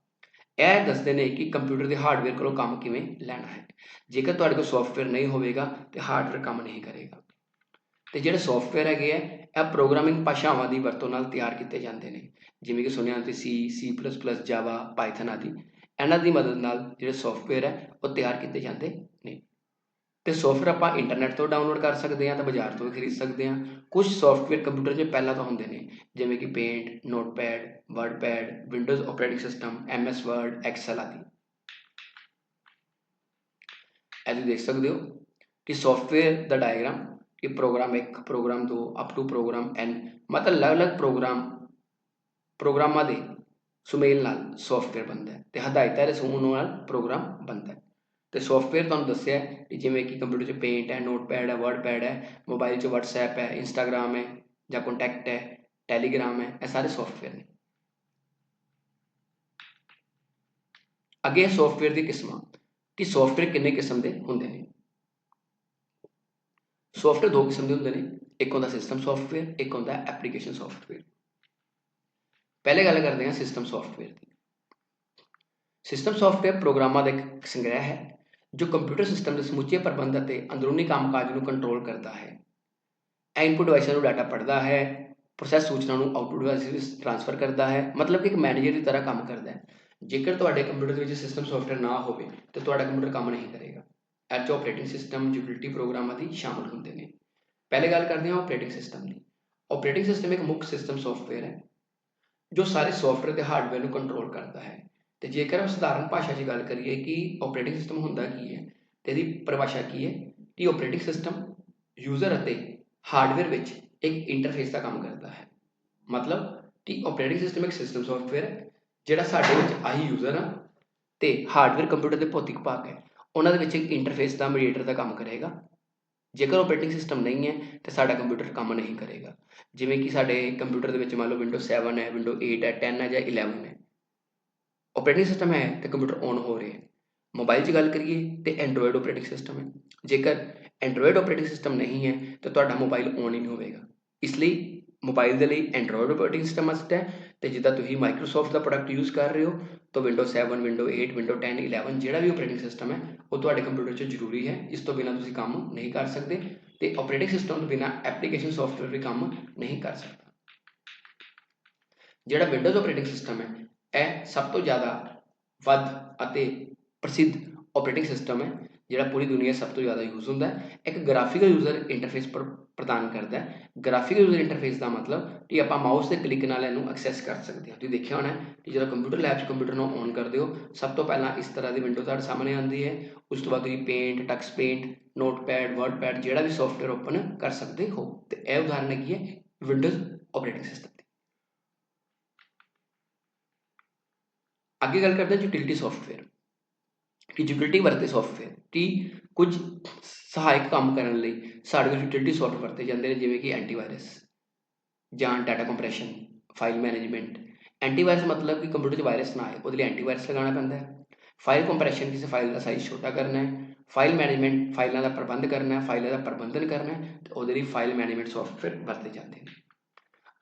ਇਹ ਦੱਸਦੇ ਨੇ ਕਿ ਕੰਪਿਊਟਰ ਦੇ ਹਾਰਡਵੇਅਰ ਕੋਲੋਂ ਕੰਮ ਕਿਵੇਂ ਲੈਣਾ ਹੈ। ਜੇਕਰ ਤੁਹਾਡੇ ਕੋਲ ਸੌਫਟਵੇਅਰ ਨਹੀਂ ਹੋਵੇਗਾ ਤੇ ਹਾਰਡਵੇਅਰ ਕੰਮ ਨਹੀਂ ਕਰੇਗਾ। ਤੇ ਜਿਹੜੇ ਸੌਫਟਵੇਅਰ ਹੈਗੇ ਆ, ਇਹ ਪ੍ਰੋਗਰਾਮਿੰਗ ਭਾਸ਼ਾਵਾਂ ਦੀ ਵਰਤੋਂ ਨਾਲ ਤਿਆਰ ਕੀਤੇ ਜਾਂਦੇ ਨੇ। ਜਿਵੇਂ ਕਿ ਸੁਣਿਆ ਤੁਸੀਂ ਸੀ ਸੀ ਜਾਵਾ ਪਾਈਥਨ ਆਦਿ। ਇਹਨਾਂ ਦੀ ਮਦਦ ਨਾਲ ਜਿਹੜੇ ਸੌਫਟਵੇਅਰ ਹੈ, ਉਹ ਤਿਆਰ ਕੀਤੇ ਜਾਂਦੇ ਨੇ। ਤੇ ਸੌਫਟਵੇਅਰ ਆਪਾਂ ਇੰਟਰਨੈਟ ਤੋਂ ਡਾਊਨਲੋਡ ਕਰ ਸਕਦੇ ਹਾਂ ਤੇ ਬਾਜ਼ਾਰ ਤੋਂ ਵੀ ਖਰੀਦ ਸਕਦੇ ਹਾਂ। ਕੁਝ ਸੌਫਟਵੇਅਰ ਕੰਪਿਊਟਰ 'ਚ ਪਹਿਲਾਂ ਤੋਂ ਹੁੰਦੇ ਨੇ, ਜਿਵੇਂ ਕਿ paint notepad WordPad Windows operating system MS Word Excel ਆਦਿ। ਐ ਤੁਸੀਂ ਦੇਖ ਸਕਦੇ ਹੋ ਕਿ ਸੌਫਟਵੇਅਰ ਦਾ ਡਾਇਗਰਾਮ ਕਿ program 1 program 2 up to program n, ਮਤਲਬ ਅਲੱਗ-ਅਲੱਗ ਪ੍ਰੋਗਰਾਮ ਪ੍ਰੋਗਰਾਮਾਂ ਦੇ ਸੁਮੇਲ ਨਾਲ ਸੌਫਟਵੇਅਰ ਬਣਦਾ ਹੈ ਤੇ ਹਦਾਇਤਾਂ ਦੇ ਸਮੂਹ ਨਾਲ ਪ੍ਰੋਗਰਾਮ ਬਣਦਾ ਹੈ। ਤੇ ਸੌਫਟਵੇਅਰ ਤੁਹਾਨੂੰ ਦੱਸਿਆ ਕਿ ਜਿਵੇਂ ਕਿ ਕੰਪਿਊਟਰ 'ਚ ਪੇਂਟ ਹੈ ਨੋਟਪੈਡ ਹੈ ਵਰਡਪੈਡ ਹੈ ਮੋਬਾਈਲ 'ਚ WhatsApp ਹੈ ਇੰਸਟਾਗ੍ਰam ਹੈ ਜਾਂ ਕੰਟੈਕਟ ਹੈ ਟੈਲੀਗ੍ਰਾਮ ਹੈ, ਇਹ ਸਾਰੇ ਸੌਫਟਵੇਅਰ ਨੇ। ਅੱਗੇ ਸੌਫਟਵੇਅਰ ਦੀ ਕਿਸਮਾਂ, ਕਿ ਸੌਫਟਵੇਅਰ ਕਿੰਨੇ ਕਿਸਮ ਦੇ ਹੁੰਦੇ ਨੇ? ਸੌਫਟਵੇਅਰ ਦੋ ਕਿਸਮ ਦੇ ਹੁੰਦੇ ਨੇ, ਇੱਕ ਹੁੰਦਾ ਸਿਸਟਮ ਸੌਫਟਵੇਅਰ ਇੱਕ ਹੁੰਦਾ ਐਪਲੀਕੇਸ਼ਨ ਸੌਫਟਵੇਅਰ ਪਹਿਲੇ ਗੱਲ ਕਰਦੇ ਹਾਂ ਸਿਸਟਮ ਸੌਫਟਵੇਅਰ ਦੀ। ਸਿਸਟਮ ਸੌਫਟਵੇਅਰ ਪ੍ਰੋਗਰਾਮਾਂ ਦਾ ਇੱਕ ਸੰਗ੍ਰਹਿ ਹੈ ਜੋ ਕੰਪਿਊਟਰ ਸਿਸਟਮ ਦੇ ਸਮੁੱਚੇ ਪ੍ਰਬੰਧ ਅਤੇ ਅੰਦਰੂਨੀ ਕੰਮਕਾਜ ਨੂੰ ਕੰਟਰੋਲ ਕਰਦਾ ਹੈ। ਇਹ ਇਨਪੁਟ ਡਿਵਾਈਸਾਂ ਨੂੰ ਡਾਟਾ ਪੜ੍ਹਦਾ ਹੈ ਪ੍ਰੋਸੈਸ ਸੂਚਨਾ ਨੂੰ ਆਉਟਪੁੱਟ ਡਿਵਾਈਸ ਵਿੱਚ ਟ੍ਰਾਂਸਫਰ ਕਰਦਾ ਹੈ, ਮਤਲਬ ਕਿ ਇੱਕ ਮੈਨੇਜਰ ਦੀ ਤਰ੍ਹਾਂ ਕੰਮ ਕਰਦਾ ਹੈ। ਜੇਕਰ ਤੁਹਾਡੇ ਕੰਪਿਊਟਰ ਦੇ ਵਿੱਚ ਸਿਸਟਮ ਸੌਫਟਵੇਅਰ ਨਾ ਹੋਵੇ, ਤਾਂ ਤੁਹਾਡਾ ਕੰਪਿਊਟਰ ਕੰਮ ਨਹੀਂ ਕਰੇਗਾ। ਇਹ 'ਚ ਆਪਰੇਟਿੰਗ ਸਿਸਟਮ ਯੂਟਿਲਿਟੀ ਪ੍ਰੋਗਰਾਮ ਆਦਿ ਸ਼ਾਮਲ ਹੁੰਦੇ ਨੇ। ਪਹਿਲੇ ਗੱਲ ਕਰਦੇ ਹਾਂ ਆਪਰੇਟਿੰਗ ਸਿਸਟਮ ਦੀ। ਆਪਰੇਟਿੰਗ ਸਿਸਟਮ ਇੱਕ ਮੁੱਖ ਸਿਸਟਮ ਸੌਫਟਵੇਅਰ ਹੈ, ਜੋ ਸਾਰੇ ਸੌਫਟਵੇਅਰ ਤੇ ਹਾਰਡਵੇਅਰ ਨੂੰ ਕੰਟਰੋਲ ਕਰਦਾ ਹੈ। ਤੇ ਜੇਕਰ ਸਧਾਰਨ ਭਾਸ਼ਾ 'ਚ ਗੱਲ ਕਰੀਏ ਕਿ ਆਪਰੇਟਿੰਗ ਸਿਸਟਮ ਹੁੰਦਾ ਕੀ ਹੈ ਤੇ ਇਹਦੀ ਪਰਿਭਾਸ਼ਾ ਕੀ ਹੈ ਕਿ ਆਪਰੇਟਿੰਗ ਸਿਸਟਮ ਯੂਜ਼ਰ ਅਤੇ ਹਾਰਡਵੇਅਰ ਵਿੱਚ ਇੱਕ ਇੰਟਰਫੇਸ ਦਾ ਕੰਮ ਕਰਦਾ ਹੈ। ਮਤਲਬ ਕਿ ਆਪਰੇਟਿੰਗ ਸਿਸਟਮ ਇੱਕ ਸਿਸਟਮ ਸੌਫਟਵੇਅਰ ਹੈ, ਜਿਹੜਾ ਸਾਡੇ ਵਿੱਚ ਆਹੀ ਯੂਜ਼ਰ ਆ ਤੇ ਹਾਰਡਵੇਅਰ ਕੰਪਿਊਟਰ ਦੇ ਭੌਤਿਕ ਭਾਗ ਹੈ। ਉਹਨਾਂ ਦੇ ਵਿੱਚ ਇੱਕ ਇੰਟਰਫੇਸ ਦਾ ਮੀਡੀਏਟਰ ਦਾ ਕੰਮ ਕਰੇਗਾ। ਜੇਕਰ ਆਪਰੇਟਿੰਗ ਸਿਸਟਮ ਨਹੀਂ ਹੈ, ਤੇ ਸਾਡਾ ਕੰਪਿਊਟਰ ਕੰਮ ਨਹੀਂ ਕਰੇਗਾ। ਜਿਵੇਂ ਕਿ ਸਾਡੇ ਕੰਪਿਊਟਰ ਦੇ ਵਿੱਚ ਮੰਨ ਲਓ ਵਿੰਡੋ 7 ਹੈ ਵਿੰਡੋ 8 ਹੈ 10 ਹੈ ਜਾਂ 11 ਹੈ। ਆਪਰੇਟਿੰਗ ਸਿਸਟਮ ਹੈ ਤੇ ਕੰਪਿਊਟਰ ਔਨ ਹੋ ਰਿਹਾ ਹੈ। ਮੋਬਾਈਲ 'ਚ ਗੱਲ ਕਰੀਏ ਤੇ ਐਂਡਰੋਇਡ ਆਪਰੇਟਿੰਗ ਸਿਸਟਮ ਹੈ। ਜੇਕਰ ਐਂਡਰੋਇਡ ਆਪਰੇਟਿੰਗ ਸਿਸਟਮ ਨਹੀਂ ਹੈ, ਤਾਂ ਤੁਹਾਡਾ ਮੋਬਾਈਲ ਔਨ ਹੀ ਨਹੀਂ ਹੋਵੇਗਾ। ਇਸ ਲਈ ਮੋਬਾਈਲ ਦੇ ਲਈ ਐਂਡਰੋਇਡ ਆਪਰੇਟਿੰਗ ਸਿਸਟਮ ਮਸਟ ਹੈ ਤੇ ਜਿੱਦਾਂ ਤੁਸੀਂ ਮਾਈਕਰੋਸਾਫਟ ਦਾ ਪ੍ਰੋਡਕਟ ਯੂਜ਼ ਕਰ ਰਹੇ ਹੋ, ਤਾਂ ਵਿੰਡੋ 7 ਵਿੰਡੋ 8 ਵਿੰਡੋ 10 11 ਜਿਹੜਾ ਵੀ ਆਪਰੇਟਿੰਗ ਸਿਸਟਮ ਹੈ, ਉਹ ਤੁਹਾਡੇ ਕੰਪਿਊਟਰ 'ਚ ਜ਼ਰੂਰੀ ਹੈ। ਇਸ ਤੋਂ ਬਿਨਾ ਤੁਸੀਂ ਕੰਮ ਨਹੀਂ ਕਰ ਸਕਦੇ ਤੇ ਆਪਰੇਟਿੰਗ ਸਿਸਟਮ ਤੋਂ ਬਿਨਾ ਐਪਲੀਕੇਸ਼ਨ ਸੌਫਟਵੇਅਰ ਵੀ ਕੰਮ ਨਹੀਂ ਕਰ ਸਕਦਾ। ਜਿਹੜਾ ਵਿੰਡੋਜ਼ ਆਪਰੇਟਿੰਗ ਸਿਸਟਮ ਹੈ ਇਹ ਸਭ ਤੋਂ ਜ਼ਿਆਦਾ ਵੱਧ ਅਤੇ ਪ੍ਰਸਿੱਧ ਆਪਰੇਟਿੰਗ ਸਿਸਟਮ ਹੈ, ਜਿਹੜਾ ਪੂਰੀ ਦੁਨੀਆ ਸਭ ਤੋਂ ਜ਼ਿਆਦਾ ਯੂਜ਼ ਹੁੰਦਾ ਹੈ। ਇੱਕ ਗ੍ਰਾਫੀਕਲ ਯੂਜ਼ਰ ਇੰਟਰਫੇਸ ਪ੍ਰਦਾਨ ਕਰਦਾ ਹੈ। ਗ੍ਰਾਫਿਕਲ ਯੂਜ਼ਰ ਇੰਟਰਫੇਸ ਦਾ ਮਤਲਬ ਕਿ ਆਪਾਂ ਮਾਊਸ ਦੇ ਕਲਿੱਕ ਨਾਲ ਇਹਨੂੰ ਐਕਸੈਸ ਕਰ ਸਕਦੇ ਹਾਂ। ਤੁਸੀਂ ਦੇਖਿਆ ਹੋਣਾ ਕਿ ਜਦੋਂ ਕੰਪਿਊਟਰ ਲੈਬ 'ਚ ਕੰਪਿਊਟਰ ਨੂੰ ਔਨ ਕਰਦੇ ਹੋ, ਸਭ ਤੋਂ ਪਹਿਲਾਂ ਇਸ ਤਰ੍ਹਾਂ ਦੀ ਵਿੰਡੋ ਤੁਹਾਡੇ ਸਾਹਮਣੇ ਆਉਂਦੀ ਹੈ। ਉਸ ਤੋਂ ਬਾਅਦ ਤੁਸੀਂ paint Tux paint notepad WordPad ਜਿਹੜਾ ਵੀ ਸੌਫਟਵੇਅਰ ਓਪਨ ਕਰ ਸਕਦੇ ਹੋ। ਤੇ ਇਹ ਉਦਾਹਰਨ ਹੈਗੀ ਹੈ ਵਿੰਡੋਜ਼ ਆਪਰੇਟਿੰਗ ਸਿਸਟਮ ਦੀ ਅੱਗੇ ਗੱਲ ਕਰਦੇ ਹਾਂ ਯੂਟਿਲਿਟੀ ਸੌਫਟਵੇਅਰ ਕਿ ਯੂਟਿਲਿਟੀ ਵਰਤੇ ਸੌਫਟਵੇਅਰ ਕਿ ਕੁਝ ਸਹਾਇਕ ਕੰਮ ਕਰਨ ਲਈ ਸਾਡੇ ਕੋਲ ਯੂਟਿਲਿਟੀ ਸੌਫਟਵੇਅਰ ਵਰਤੇ ਜਾਂਦੇ ਨੇ, ਜਿਵੇਂ ਕਿ ਐਂਟੀਵਾਇਰਸ ਜਾਂ data compression file management antivirus ਮਤਲਬ ਕਿ ਕੰਪਿਊਟਰ 'ਚ ਵਾਇਰਸ ਨਾ ਆਏ, ਉਹਦੇ ਲਈ ਐਂਟੀਵਾਇਰਸ ਲਗਾਉਣਾ ਪੈਂਦਾ ਹੈ। ਫਾਈਲ ਕੰਪਰੈਸ਼ਨ ਕਿਸੇ ਫਾਈਲ ਦਾ ਸਾਈਜ਼ ਛੋਟਾ ਕਰਨਾ ਹੈ। ਫਾਈਲ ਮੈਨੇਜਮੈਂਟ ਫਾਈਲਾਂ ਦਾ ਪ੍ਰਬੰਧ ਕਰਨਾ ਹੈ ਫਾਈਲਾਂ ਦਾ ਪ੍ਰਬੰਧਨ ਕਰਨਾ ਹੈ ਤੇ ਉਹਦੇ ਲਈ ਫਾਈਲ ਮੈਨੇਜਮੈਂਟ ਸੌਫਟਵੇਅਰ ਵਰਤੇ ਜਾਂਦੇ ਨੇ।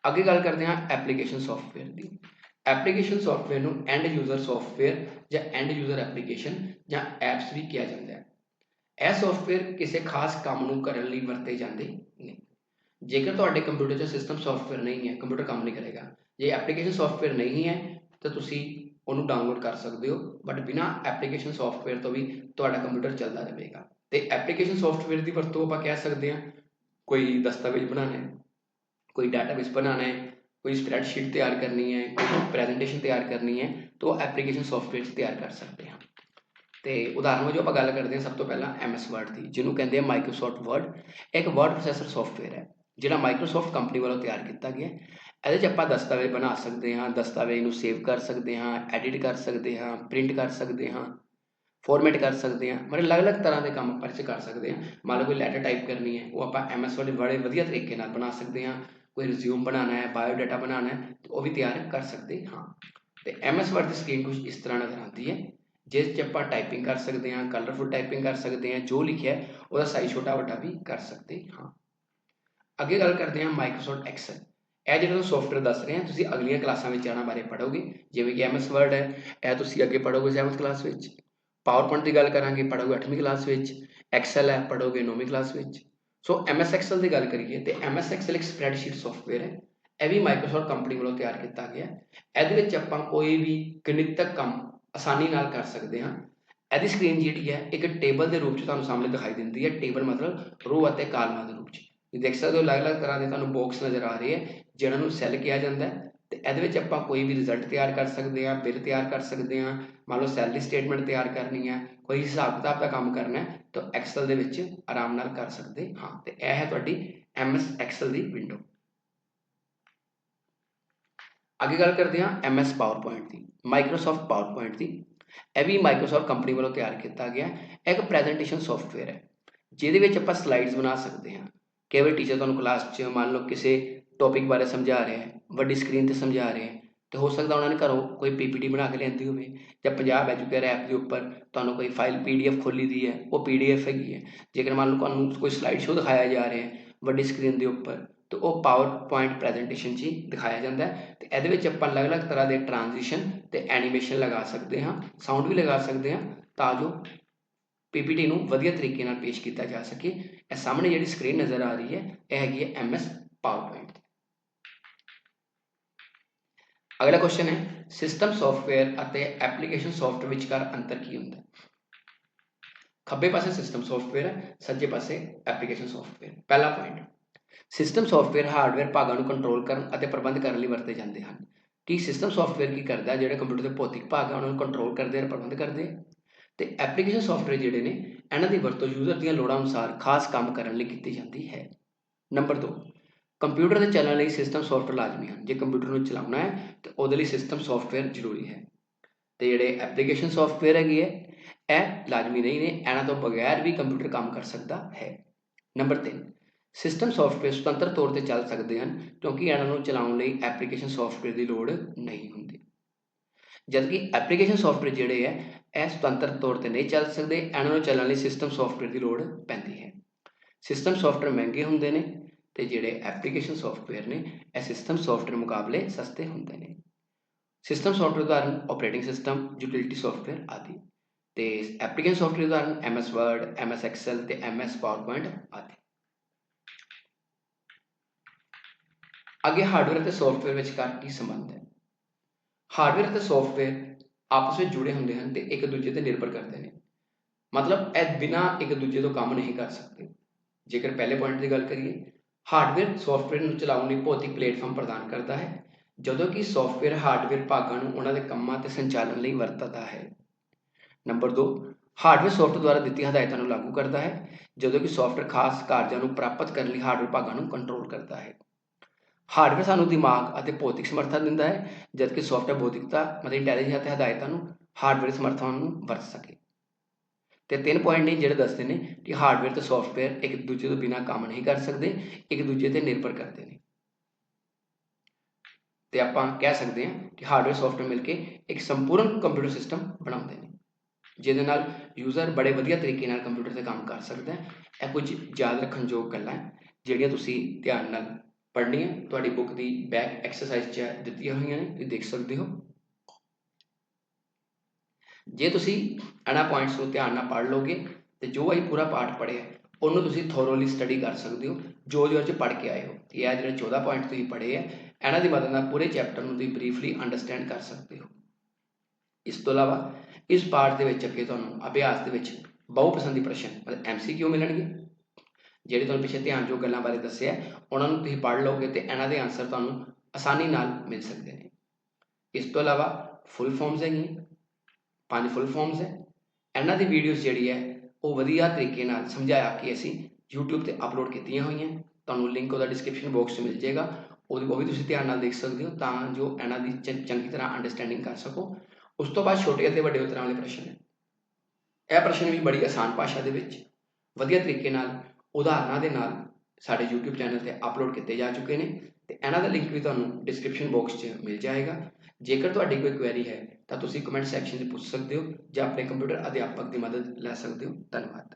ਅੱਗੇ ਗੱਲ ਕਰਦੇ ਹਾਂ ਐਪਲੀਕੇਸ਼ਨ ਸੌਫਟਵੇਅਰ ਦੀ। ਐਪਲੀਕੇਸ਼ਨ ਸੌਫਟਵੇਅਰ ਨੂੰ ਐਂਡ ਯੂਜ਼ਰ ਸੌਫਟਵੇਅਰ ਜਾਂ ਐਂਡ ਯੂਜ਼ਰ ਐਪਲੀਕੇਸ਼ਨ ਜਾਂ ਐਪਸ ਵੀ ਕਿਹਾ ਜਾਂਦਾ ਹੈ। ਇਹ ਸੌਫਟਵੇਅਰ ਕਿਸੇ ਖਾਸ ਕੰਮ ਨੂੰ ਕਰਨ ਲਈ ਵਰਤੇ ਜਾਂਦੇ ਨੇ। ਜੇਕਰ ਤੁਹਾਡੇ ਕੰਪਿਊਟਰ 'ਚ ਸਿਸਟਮ ਸੌਫਟਵੇਅਰ ਨਹੀਂ ਹੈ ਕੰਪਿਊਟਰ ਕੰਮ ਨਹੀਂ ਕਰੇਗਾ। ਜੇ ਐਪਲੀਕੇਸ਼ਨ ਸੌਫਟਵੇਅਰ ਨਹੀਂ ਹੈ, ਤਾਂ ਤੁਸੀਂ ਉਹਨੂੰ ਡਾਊਨਲੋਡ ਕਰ ਸਕਦੇ ਹੋ ਬਟ ਬਿਨਾ ਐਪਲੀਕੇਸ਼ਨ ਸੌਫਟਵੇਅਰ ਤੋਂ ਵੀ ਤੁਹਾਡਾ ਕੰਪਿਊਟਰ ਚੱਲਦਾ ਰਹੇਗਾ। ਤੇ ਐਪਲੀਕੇਸ਼ਨ ਸੌਫਟਵੇਅਰ ਦੀ ਵਰਤੋਂ ਆਪਾਂ ਕਹਿ ਸਕਦੇ ਹਾਂ, ਕੋਈ ਦਸਤਾਵੇਜ਼ ਬਣਾਉਣਾ ਹੈ ਕੋਈ ਡਾਟਾਬੇਸ ਬਣਾਉਣਾ ਹੈ ਕੋਈ ਸਪਰੈਡਸ਼ੀਟ ਤਿਆਰ ਕਰਨੀ ਹੈ, ਕੋਈ ਪ੍ਰੈਜੈਂਟੇਸ਼ਨ ਤਿਆਰ ਕਰਨੀ ਹੈ, ਤਾਂ ਉਹ ਐਪਲੀਕੇਸ਼ਨ ਸੌਫਟਵੇਅਰ 'ਚ ਤਿਆਰ ਕਰ ਸਕਦੇ ਹਾਂ। ਤੇ ਉਦਾਹਰਨ ਵਜੋਂ ਆਪਾਂ ਗੱਲ ਕਰਦੇ ਹਾਂ ਸਭ ਤੋਂ ਪਹਿਲਾਂ MS Word ਦੀ, ਜਿਹਨੂੰ ਕਹਿੰਦੇ ਆ ਮਾਈਕਰੋਸਾਫਟ ਵਰਡ ਇੱਕ ਵਰਡ ਪ੍ਰੋਸੈਸਰ ਸੌਫਟਵੇਅਰ ਹੈ, ਜਿਹੜਾ ਮਾਈਕਰੋਸਾਫਟ ਕੰਪਨੀ ਵੱਲੋਂ ਤਿਆਰ ਕੀਤਾ ਗਿਆ ਇਹਦੇ 'ਚ ਆਪਾਂ ਦਸਤਾਵੇਜ਼ ਬਣਾ ਸਕਦੇ ਹਾਂ, ਦਸਤਾਵੇਜ਼ ਨੂੰ ਸੇਵ ਕਰ ਸਕਦੇ ਹਾਂ ਐਡਿਟ ਕਰ ਸਕਦੇ ਹਾਂ ਪ੍ਰਿੰਟ ਕਰ ਸਕਦੇ ਹਾਂ ਫਾਰਮੈਟ ਕਰ ਸਕਦੇ ਹਾਂ, ਮਤਲਬ ਅਲੱਗ-ਅਲੱਗ ਤਰ੍ਹਾਂ ਦੇ ਕੰਮ ਆਪਾਂ 'ਚ ਕਰ ਸਕਦੇ ਹਾਂ। ਮੰਨ ਲਓ ਕੋਈ ਲੈਟਰ ਟਾਈਪ ਕਰਨੀ ਹੈ, ਉਹ ਆਪਾਂ MS Word ਬੜੇ ਵਧੀਆ ਤਰੀਕੇ ਨਾਲ ਬਣਾ ਸਕਦੇ ਹਾਂ। ਕੋਈ ਰਿਜ਼ਿਊਮ ਬਣਾਉਣਾ ਹੈ ਬਾਇਓ ਡਾਟਾ ਬਣਾਉਣਾ ਹੈ ਉਹ ਵੀ ਤਿਆਰ ਕਰ ਸਕਦੇ ਹਾਂ। ਤੇ MS ਵਰਡ ਦੀ ਸਕਰੀਨ ਕੁਝ ਇਸ ਤਰ੍ਹਾਂ ਨਜ਼ਰ ਆਉਂਦੀ ਹੈ। ਜਿਸ 'ਚ ਆਪਾਂ ਟਾਈਪਿੰਗ ਕਰ ਸਕਦੇ ਹਾਂ ਕਲਰਫੁਲ ਟਾਈਪਿੰਗ ਕਰ ਸਕਦੇ ਹਾਂ, ਜੋ ਲਿਖਿਆ ਉਹਦਾ ਸਾਈਜ਼ ਛੋਟਾ ਵੱਡਾ ਵੀ ਕਰ ਸਕਦੇ ਹਾਂ। ਅੱਗੇ ਗੱਲ ਕਰਦੇ ਹਾਂ ਮਾਈਕਰੋਸਾਫਟ ਐਕਸਲ ਇਹ ਜਿਹੜਾ ਤੁਹਾਨੂੰ ਸੌਫਟਵੇਅਰ ਦੱਸ ਰਹੇ ਹਾਂ, ਤੁਸੀਂ ਅਗਲੀਆਂ ਕਲਾਸਾਂ ਵਿੱਚ ਇਹਨਾਂ ਬਾਰੇ ਪੜ੍ਹੋਗੇ। ਜਿਵੇਂ ਕਿ MS ਵਰਡ ਹੈ, ਇਹ ਤੁਸੀਂ ਅੱਗੇ ਪੜ੍ਹੋਗੇ 7th ਕਲਾਸ ਵਿੱਚ। ਪਾਵਰਪੁਆਇੰਟ ਦੀ ਗੱਲ ਕਰਾਂਗੇ, ਪੜ੍ਹੋਗੇ 8ਵੀਂ ਕਲਾਸ ਵਿੱਚ। ਐਕਸਲ ਹੈ, ਪੜ੍ਹੋਗੇ 9ਵੀਂ ਕਲਾਸ ਵਿੱਚ। ਸੋ MS Excel ਦੀ ਗੱਲ ਕਰੀਏ ਤੇ MS Excel ਇੱਕ ਸਪਰੈਡਸ਼ੀਟ ਸੌਫਟਵੇਅਰ ਹੈ। ਇਹ ਵੀ ਮਾਈਕਰੋਸਾਫਟ ਕੰਪਨੀ ਵੱਲੋਂ ਤਿਆਰ ਕੀਤਾ ਗਿਆ ਇਹਦੇ ਵਿੱਚ ਆਪਾਂ ਕੋਈ ਵੀ ਗਣਿਤਕ ਕੰਮ ਆਸਾਨੀ ਨਾਲ ਕਰ ਸਕਦੇ ਹਾਂ। ਇਹਦੀ ਸਕਰੀਨ ਜਿਹੜੀ ਹੈ, ਇੱਕ ਟੇਬਲ ਦੇ ਰੂਪ 'ਚ ਤੁਹਾਨੂੰ ਸਾਹਮਣੇ ਦਿਖਾਈ ਦਿੰਦੀ ਹੈ। ਟੇਬਲ ਮਤਲਬ ਰੋ ਅਤੇ ਕਾਲਮਾਂ ਦੇ ਰੂਪ 'ਚ। ਤੁਸੀਂ ਦੇਖ ਸਕਦੇ ਹੋ, ਅਲੱਗ-ਅਲੱਗ ਤਰ੍ਹਾਂ ਦੇ ਤੁਹਾਨੂੰ ਬਾਕਸ ਨਜ਼ਰ ਆ ਰਹੇ ਹੈ, ਜਿਹਨਾਂ ਨੂੰ ਸੈੱਲ ਕਿਹਾ ਜਾਂਦਾ ਹੈ। ਤੇ ਇਹਦੇ ਵਿੱਚ ਆਪਾਂ ਕੋਈ ਵੀ ਰਿਜ਼ਲਟ ਤਿਆਰ ਕਰ ਸਕਦੇ ਹਾਂ ਬਿੱਲ ਤਿਆਰ ਕਰ ਸਕਦੇ ਹਾਂ, ਮੰਨ ਲਓ ਸੈਲਰੀ ਸਟੇਟਮੈਂਟ ਤਿਆਰ ਕਰਨੀ ਹੈ, ਕੋਈ ਹਿਸਾਬ ਕਿਤਾਬ ਦਾ ਕੰਮ ਕਰਨਾ ਹੈ, ਤਾਂ ਐਕਸਲ ਦੇ ਵਿੱਚ ਆਰਾਮ ਨਾਲ ਕਰ ਸਕਦੇ ਹਾਂ। ਤੇ ਇਹ ਹੈ ਤੁਹਾਡੀ MS ਐਕਸਲ ਦੀ ਵਿੰਡੋ ਅੱਗੇ ਗੱਲ ਕਰਦੇ ਹਾਂ MS ਪਾਵਰਪੁਆਇੰਟ ਦੀ ਮਾਈਕਰੋਸਾਫਟ ਪਾਵਰਪੁਆਇੰਟ ਦੀ। ਇਹ ਵੀ ਮਾਈਕਰੋਸਾਫਟ ਕੰਪਨੀ ਵੱਲੋਂ ਤਿਆਰ ਕੀਤਾ ਗਿਆ। ਇੱਕ ਪ੍ਰੈਜੈਂਟੇਸ਼ਨ ਸੌਫਟਵੇਅਰ ਹੈ, ਜਿਹਦੇ ਵਿੱਚ ਆਪਾਂ ਸਲਾਈਡਸ ਬਣਾ ਸਕਦੇ ਹਾਂ। ਕਈ ਵਾਰ ਟੀਚਰ ਤੁਹਾਨੂੰ ਕਲਾਸ 'ਚ, ਮੰਨ ਲਓ ਕਿਸੇ ਟੌਪਿਕ ਬਾਰੇ ਸਮਝਾ ਰਿਹਾ ਹੈ, ਵੱਡੀ ਸਕਰੀਨ ਤੇ ਸਮਝਾ ਰਿਹਾ ਹੈ, ਤੇ ਹੋ ਸਕਦਾ ਉਹਨਾਂ ਨੇ ਘਰੋਂ ਕੋਈ ਪੀਪੀਟੀ ਬਣਾ ਕੇ ਲਿਆਂਦੀ ਹੋਵੇ ਜਾਂ ਪੰਜਾਬ ਐਜੂਕੇਅਰ ਐਪ ਦੇ ਉੱਪਰ, ਤੁਹਾਨੂੰ ਕੋਈ ਫਾਈਲ ਪੀਡੀਐਫ ਖੋਲੀ ਦੀ ਹੈ, ਉਹ ਪੀਡੀਐਫ ਹੈਗੀ ਹੈ, ਜੇਕਰ ਮੰਨ ਲਓ ਤੁਹਾਨੂੰ ਕੋਈ ਸਲਾਈਡ ਸ਼ੋ ਦਿਖਾਇਆ ਜਾ ਰਿਹਾ ਹੈ ਵੱਡੀ ਸਕਰੀਨ ਦੇ ਉੱਪਰ, ਤੇ ਉਹ ਪਾਵਰ ਪੁਆਇੰਟ ਪ੍ਰੈਜੈਂਟੇਸ਼ਨ 'ਚ ਹੀ ਦਿਖਾਇਆ ਜਾਂਦਾ ਹੈ, ਤੇ ਇਹਦੇ ਵਿੱਚ ਆਪਾਂ ਅਲੱਗ-ਅਲੱਗ ਤਰ੍ਹਾਂ ਦੇ ਟ੍ਰਾਂਜੀਸ਼ਨ ਤੇ ਐਨੀਮੇਸ਼ਨ ਲਗਾ ਸਕਦੇ ਹਾਂ ਸਾਊਂਡ ਵੀ ਲਗਾ ਸਕਦੇ ਹਾਂ, ਤਾਂ ਜੋ ਪੀਪੀਟੀ ਨੂੰ ਵਧੀਆ ਤਰੀਕੇ ਨਾਲ ਪੇਸ਼ ਕੀਤਾ ਜਾ ਸਕੇ। ਇਹ ਸਾਹਮਣੇ ਜਿਹੜੀ ਸਕਰੀਨ ਨਜ਼ਰ ਆ ਰਹੀ ਹੈ, ਇਹ ਹੈਗੀ ਹੈ MS ਪਾਵਰਪੁਆਇੰਟ ਅਗਲਾ ਕੁਐਸਚਨ ਹੈ ਸਿਸਟਮ ਸੌਫਟਵੇਅਰ ਅਤੇ ਐਪਲੀਕੇਸ਼ਨ ਸੌਫਟਵੇਅਰ ਵਿਚਕਾਰ ਅੰਤਰ ਕੀ ਹੁੰਦਾ ਹੈ? ਖੱਬੇ ਪਾਸੇ ਸਿਸਟਮ ਸੌਫਟਵੇਅਰ ਹੈ, ਸੱਜੇ ਪਾਸੇ ਐਪਲੀਕੇਸ਼ਨ ਸੌਫਟਵੇਅਰ ਪਹਿਲਾ ਪੁਆਇੰਟ ਸਿਸਟਮ ਸੌਫਟਵੇਅਰ ਹਾਰਡਵੇਅਰ ਭਾਗਾਂ ਨੂੰ ਕੰਟਰੋਲ ਕਰਨ ਅਤੇ ਪ੍ਰਬੰਧ ਕਰਨ ਲਈ ਵਰਤੇ ਜਾਂਦੇ ਹਨ। ਕਿ ਸਿਸਟਮ ਸੌਫਟਵੇਅਰ ਕੀ ਕਰਦਾ ਜਿਹੜੇ ਕੰਪਿਊਟਰ ਦੇ ਭੌਤਿਕ ਭਾਗ ਆ, ਉਹਨਾਂ ਨੂੰ ਕੰਟਰੋਲ ਕਰਦੇ ਅਤੇ ਪ੍ਰਬੰਧ ਕਰਦੇ ਤੇ ਐਪਲੀਕੇਸ਼ਨ ਸੌਫਟਵੇਅਰ ਜਿਹੜੇ ਨੇ, ਇਹਨਾਂ ਦੀ ਵਰਤੋਂ ਯੂਜ਼ਰ ਦੀਆਂ ਲੋੜਾਂ ਅਨੁਸਾਰ ਖਾਸ ਕੰਮ ਕਰਨ ਲਈ ਕੀਤੀ ਜਾਂਦੀ ਹੈ। ਨੰਬਰ 2 ਕੰਪਿਊਟਰ ਦੇ ਚੱਲਣ ਲਈ ਸਿਸਟਮ ਸੌਫਟਵੇਅਰ ਲਾਜ਼ਮੀ ਹਨ। ਜੇ ਕੰਪਿਊਟਰ ਨੂੰ ਚਲਾਉਣਾ ਹੈ, ਤੇ ਉਹਦੇ ਲਈ ਸਿਸਟਮ ਸੌਫਟਵੇਅਰ ਜ਼ਰੂਰੀ ਹੈ। ਤੇ ਜਿਹੜੇ ਐਪਲੀਕੇਸ਼ਨ ਸੌਫਟਵੇਅਰ ਹੈਗੀ ਹੈ, ਇਹ ਲਾਜ਼ਮੀ ਨਹੀਂ ਨੇ, ਇਹਨਾਂ ਤੋਂ ਬਗੈਰ ਵੀ ਕੰਪਿਊਟਰ ਕੰਮ ਕਰ ਸਕਦਾ ਹੈ। ਨੰਬਰ 3 ਸਿਸਟਮ ਸੌਫਟਵੇਅਰ ਸੁਤੰਤਰ ਤੌਰ ਤੇ ਚੱਲ ਸਕਦੇ ਹਨ, ਕਿਉਂਕਿ ਇਹਨਾਂ ਨੂੰ ਚਲਾਉਣ ਲਈ ਐਪਲੀਕੇਸ਼ਨ ਸੌਫਟਵੇਅਰ ਦੀ ਲੋੜ ਨਹੀਂ ਹੁੰਦੀ। ਜਦਕਿ ਐਪਲੀਕੇਸ਼ਨ ਸੌਫਟਵੇਅਰ ਜਿਹੜੇ ਹੈ, ਇਹ ਸੁਤੰਤਰ ਤੌਰ ਤੇ ਨਹੀਂ ਚੱਲ ਸਕਦੇ, ਇਹਨਾਂ ਨੂੰ ਚੱਲਣ ਲਈ ਸਿਸਟਮ ਸੌਫਟਵੇਅਰ ਦੀ ਲੋੜ ਪੈਂਦੀ ਹੈ। ਸਿਸਟਮ ਸੌਫਟਵੇਅਰ ਮਹਿੰਗੇ ਹੁੰਦੇ ਨੇ ਤੇ ਜਿਹੜੇ ਐਪਲੀਕੇਸ਼ਨ ਸੌਫਟਵੇਅਰ ਨੇ ਇਹ ਸਿਸਟਮ ਸੌਫਟਵੇਅਰ ਮੁਕਾਬਲੇ ਸਸਤੇ ਹੁੰਦੇ ਨੇ। ਸਿਸਟਮ ਸੌਫਟਵੇਅਰ ਉਦਾਹਰਨ ਆਪਰੇਟਿੰਗ ਸਿਸਟਮ ਯੂਟਿਲਿਟੀ ਸੌਫਟਵੇਅਰ ਆਦਿ। ਤੇ ਐਪਲੀਕੇਸ਼ਨ ਸੌਫਟਵੇਅਰ ਉਦਾਹਰਨ MS Word, MS Excel ਤੇ MS PowerPoint ਆਦਿ। ਅੱਗੇ ਹਾਰਡਵੇਅਰ ਅਤੇ ਸੌਫਟਵੇਅਰ ਵਿਚਕਾਰ ਕੀ ਸੰਬੰਧ ਹੈ? ਹਾਰਡਵੇਅਰ ਅਤੇ ਸੌਫਟਵੇਅਰ ਆਪਸ ਵਿੱਚ ਜੁੜੇ ਹੁੰਦੇ ਹਨ ਤੇ ਇੱਕ ਦੂਜੇ ਤੇ ਨਿਰਭਰ ਕਰਦੇ ਨੇ। ਮਤਲਬ ਇਹ ਬਿਨਾ ਇੱਕ ਦੂਜੇ ਤੋਂ ਕੰਮ ਨਹੀਂ ਕਰ ਸਕਦੇ। ਜੇਕਰ ਪਹਿਲੇ ਪੁਆਇੰਟ ਦੀ ਗੱਲ ਕਰੀਏ ਹਾਰਡਵੇਅਰ ਸੌਫਟਵੇਅਰ ਨੂੰ ਚਲਾਉਣ ਲਈ ਭੌਤਿਕ ਪਲੇਟਫਾਰਮ ਪ੍ਰਦਾਨ ਕਰਦਾ ਹੈ, ਜਦੋਂ ਕਿ ਸੌਫਟਵੇਅਰ ਹਾਰਡਵੇਅਰ ਭਾਗਾਂ ਨੂੰ ਉਹਨਾਂ ਦੇ ਕੰਮਾਂ ਅਤੇ ਸੰਚਾਲਨ ਲਈ ਵਰਤਦਾ ਹੈ। ਨੰਬਰ 2 ਹਾਰਡਵੇਅਰ ਸੌਫਟਵੇਅਰ ਦੁਆਰਾ ਦਿੱਤੀ ਹਦਾਇਤਾਂ ਨੂੰ ਲਾਗੂ ਕਰਦਾ ਹੈ, ਜਦੋਂ ਕਿ ਸੌਫਟਵੇਅਰ ਖਾਸ ਕਾਰਜਾਂ ਨੂੰ ਪ੍ਰਾਪਤ ਕਰਨ ਲਈ ਹਾਰਡਵੇਅਰ ਭਾਗਾਂ ਨੂੰ ਕੰਟਰੋਲ ਕਰਦਾ ਹੈ। ਹਾਰਡਵੇਅਰ ਸਾਨੂੰ ਦਿਮਾਗ ਅਤੇ ਭੌਤਿਕ ਸਮਰੱਥਾ ਦਿੰਦਾ ਹੈ, ਜਦਕਿ ਸੌਫਟਵੇਅਰ ਭੌਤਿਕਤਾ ਮਤਲਬ ਇੰਟੈਲੀਜੈਂਸ ਅਤੇ ਹਦਾਇਤਾਂ ਨੂੰ ਹਾਰਡਵੇਅਰ ਸਮਰੱਥਾ ਨੂੰ ਵਰਤ ਸਕੇ। ਤੇ ਤਿੰਨ ਪੁਆਇੰਟ ਨੇ ਜਿਹੜੇ ਦੱਸਦੇ ਨੇ ਕਿ ਹਾਰਡਵੇਅਰ ਤੇ ਸੌਫਟਵੇਅਰ ਇੱਕ ਦੂਜੇ ਤੋਂ ਬਿਨਾਂ ਕੰਮ ਨਹੀਂ ਕਰ ਸਕਦੇ, ਇੱਕ ਦੂਜੇ ਤੇ ਨਿਰਭਰ ਕਰਦੇ ਨੇ। ਤੇ ਆਪਾਂ ਕਹਿ ਸਕਦੇ ਹਾਂ ਕਿ ਹਾਰਡਵੇਅਰ ਸੌਫਟਵੇਅਰ ਮਿਲ ਕੇ ਇੱਕ ਸੰਪੂਰਨ ਕੰਪਿਊਟਰ ਸਿਸਟਮ ਬਣਾਉਂਦੇ ਨੇ, ਜਿਹਦੇ ਨਾਲ ਯੂਜ਼ਰ ਬੜੇ ਵਧੀਆ ਤਰੀਕੇ ਨਾਲ ਕੰਪਿਊਟਰ ਤੇ ਕੰਮ ਕਰ ਸਕਦਾ ਹੈ। ਇਹ ਕੁਝ ਯਾਦ ਰੱਖਣ ਯੋਗ ਗੱਲਾਂ ਜਿਹੜੀਆਂ ਤੁਸੀਂ ਧਿਆਨ ਨਾਲ ਪੜ੍ਹਨੀਆਂ, ਤੁਹਾਡੀ ਬੁੱਕ ਦੀ ਬੈਕ ਐਕਸਰਸਾਈਜ਼ 'ਚ ਦਿੱਤੀਆਂ ਹੋਈਆਂ ਨੇ, ਤੁਸੀਂ ਦੇਖ ਸਕਦੇ ਹੋ। ਜੇ ਤੁਸੀਂ ਇਹਨਾਂ ਪੁਆਇੰਟਸ ਨੂੰ ਧਿਆਨ ਨਾਲ ਪੜ੍ਹ ਲਓਗੇ ਤੇ ਜੋ ਅਸੀਂ ਪੂਰਾ ਪਾਠ ਪੜ੍ਹਿਆ, ਉਹਨੂੰ ਤੁਸੀਂ ਥੋਰੋਲੀ ਸਟੱਡੀ ਕਰ ਸਕਦੇ ਹੋ, ਜੋ ਜੋ 'ਚ ਪੜ੍ਹ ਕੇ ਆਏ ਹੋ। ਇਹ ਆ ਜਿਹੜੇ 14 ਪੁਆਇੰਟ ਤੁਸੀਂ ਪੜ੍ਹੇ ਆ, ਇਹਨਾਂ ਦੀ ਮਦਦ ਨਾਲ ਪੂਰੇ ਚੈਪਟਰ ਨੂੰ ਤੁਸੀਂ ਬਰੀਫਲੀ ਅੰਡਰਸਟੈਂਡ ਕਰ ਸਕਦੇ ਹੋ। ਇਸ ਤੋਂ ਇਲਾਵਾ, ਇਸ ਪਾਠ ਦੇ ਵਿੱਚ ਅੱਗੇ ਤੁਹਾਨੂੰ ਅਭਿਆਸ ਦੇ ਵਿੱਚ ਬਹੁ ਪਸੰਦੀ ਪ੍ਰਸ਼ਨ, ਮਤਲਬ ਐਮਸੀਕਿਊ ਮਿਲਣਗੇ? ਜਿਹੜੇ ਤੁਹਾਨੂੰ ਪਿੱਛੇ ਧਿਆਨ ਜੋ ਗੱਲਾਂ ਬਾਰੇ ਦੱਸਿਆ, ਉਹਨਾਂ ਨੂੰ ਤੁਸੀਂ ਪੜ੍ਹ ਲਓਗੇ ਤੇ ਇਹਨਾਂ ਦੇ ਆਨਸਰ ਤੁਹਾਨੂੰ ਆਸਾਨੀ ਨਾਲ ਮਿਲ ਸਕਦੇ ਨੇ। ਇਸ ਤੋਂ ਇਲਾਵਾ ਫੁੱਲ ਫਾਰਮਸ ਹੈਗੀਆਂ। ਪੰਜ ਫੁੱਲ ਫਾਰਮਸ ਹੈ। ਇਹਨਾਂ ਦੀ ਵੀਡੀਓਜ਼ ਜਿਹੜੀ ਹੈ, ਉਹ ਵਧੀਆ ਤਰੀਕੇ ਨਾਲ ਸਮਝਾਇਆ ਕਿ ਅਸੀਂ YouTube ਤੇ ਅਪਲੋਡ ਕੀਤੀਆਂ ਹੋਈਆਂ। ਤੁਹਾਨੂੰ ਲਿੰਕ ਉਹਦਾ ਡਿਸਕ੍ਰਿਪਸ਼ਨ ਬਾਕਸ 'ਚ ਮਿਲ ਜਾਏਗਾ। ਉਹਦੀ ਉਹ ਵੀ ਤੁਸੀਂ ਧਿਆਨ ਨਾਲ ਦੇਖ ਸਕਦੇ ਹੋ ਤਾਂ ਜੋ ਇਹਨਾਂ ਦੀ ਚੰਗੀ ਤਰ੍ਹਾਂ ਅੰਡਰਸਟੈਂਡਿੰਗ ਕਰ ਸਕੋ। ਉਸ ਤੋਂ ਬਾਅਦ ਛੋਟੇ ਅਤੇ ਵੱਡੇ ਉਤਰਾਂ ਵਾਲੇ ਪ੍ਰਸ਼ਨ ਹੈ। ਇਹ ਪ੍ਰਸ਼ਨ ਵੀ ਬੜੀ ਆਸਾਨ ਭਾਸ਼ਾ ਦੇ ਵਿੱਚ, ਵਧੀਆ ਤਰੀਕੇ ਨਾਲ, ਉਦਾਹਰਨਾਂ ਦੇ ਨਾਲ ਸਾਡੇ YouTube ਚੈਨਲ ਤੇ ਅਪਲੋਡ ਕੀਤੇ ਜਾ ਚੁੱਕੇ ਨੇ ਤੇ ਇਹਨਾਂ ਦਾ ਲਿੰਕ ਵੀ ਤੁਹਾਨੂੰ ਡਿਸਕ੍ਰਿਪਸ਼ਨ ਬਾਕਸ 'ਚ ਮਿਲ ਜਾਏਗਾ। ਜੇਕਰ ਤੁਹਾਡੀ ਕੋਈ ਕੁਐਰੀ ਹੈ ਤਾਂ ਤੁਸੀਂ ਕਮੈਂਟ ਸੈਕਸ਼ਨ 'ਚ ਪੁੱਛ ਸਕਦੇ ਹੋ ਜਾਂ ਆਪਣੇ ਕੰਪਿਊਟਰ ਅਧਿਆਪਕ ਦੀ ਮਦਦ ਲੈ ਸਕਦੇ ਹੋ। ਧੰਨਵਾਦ।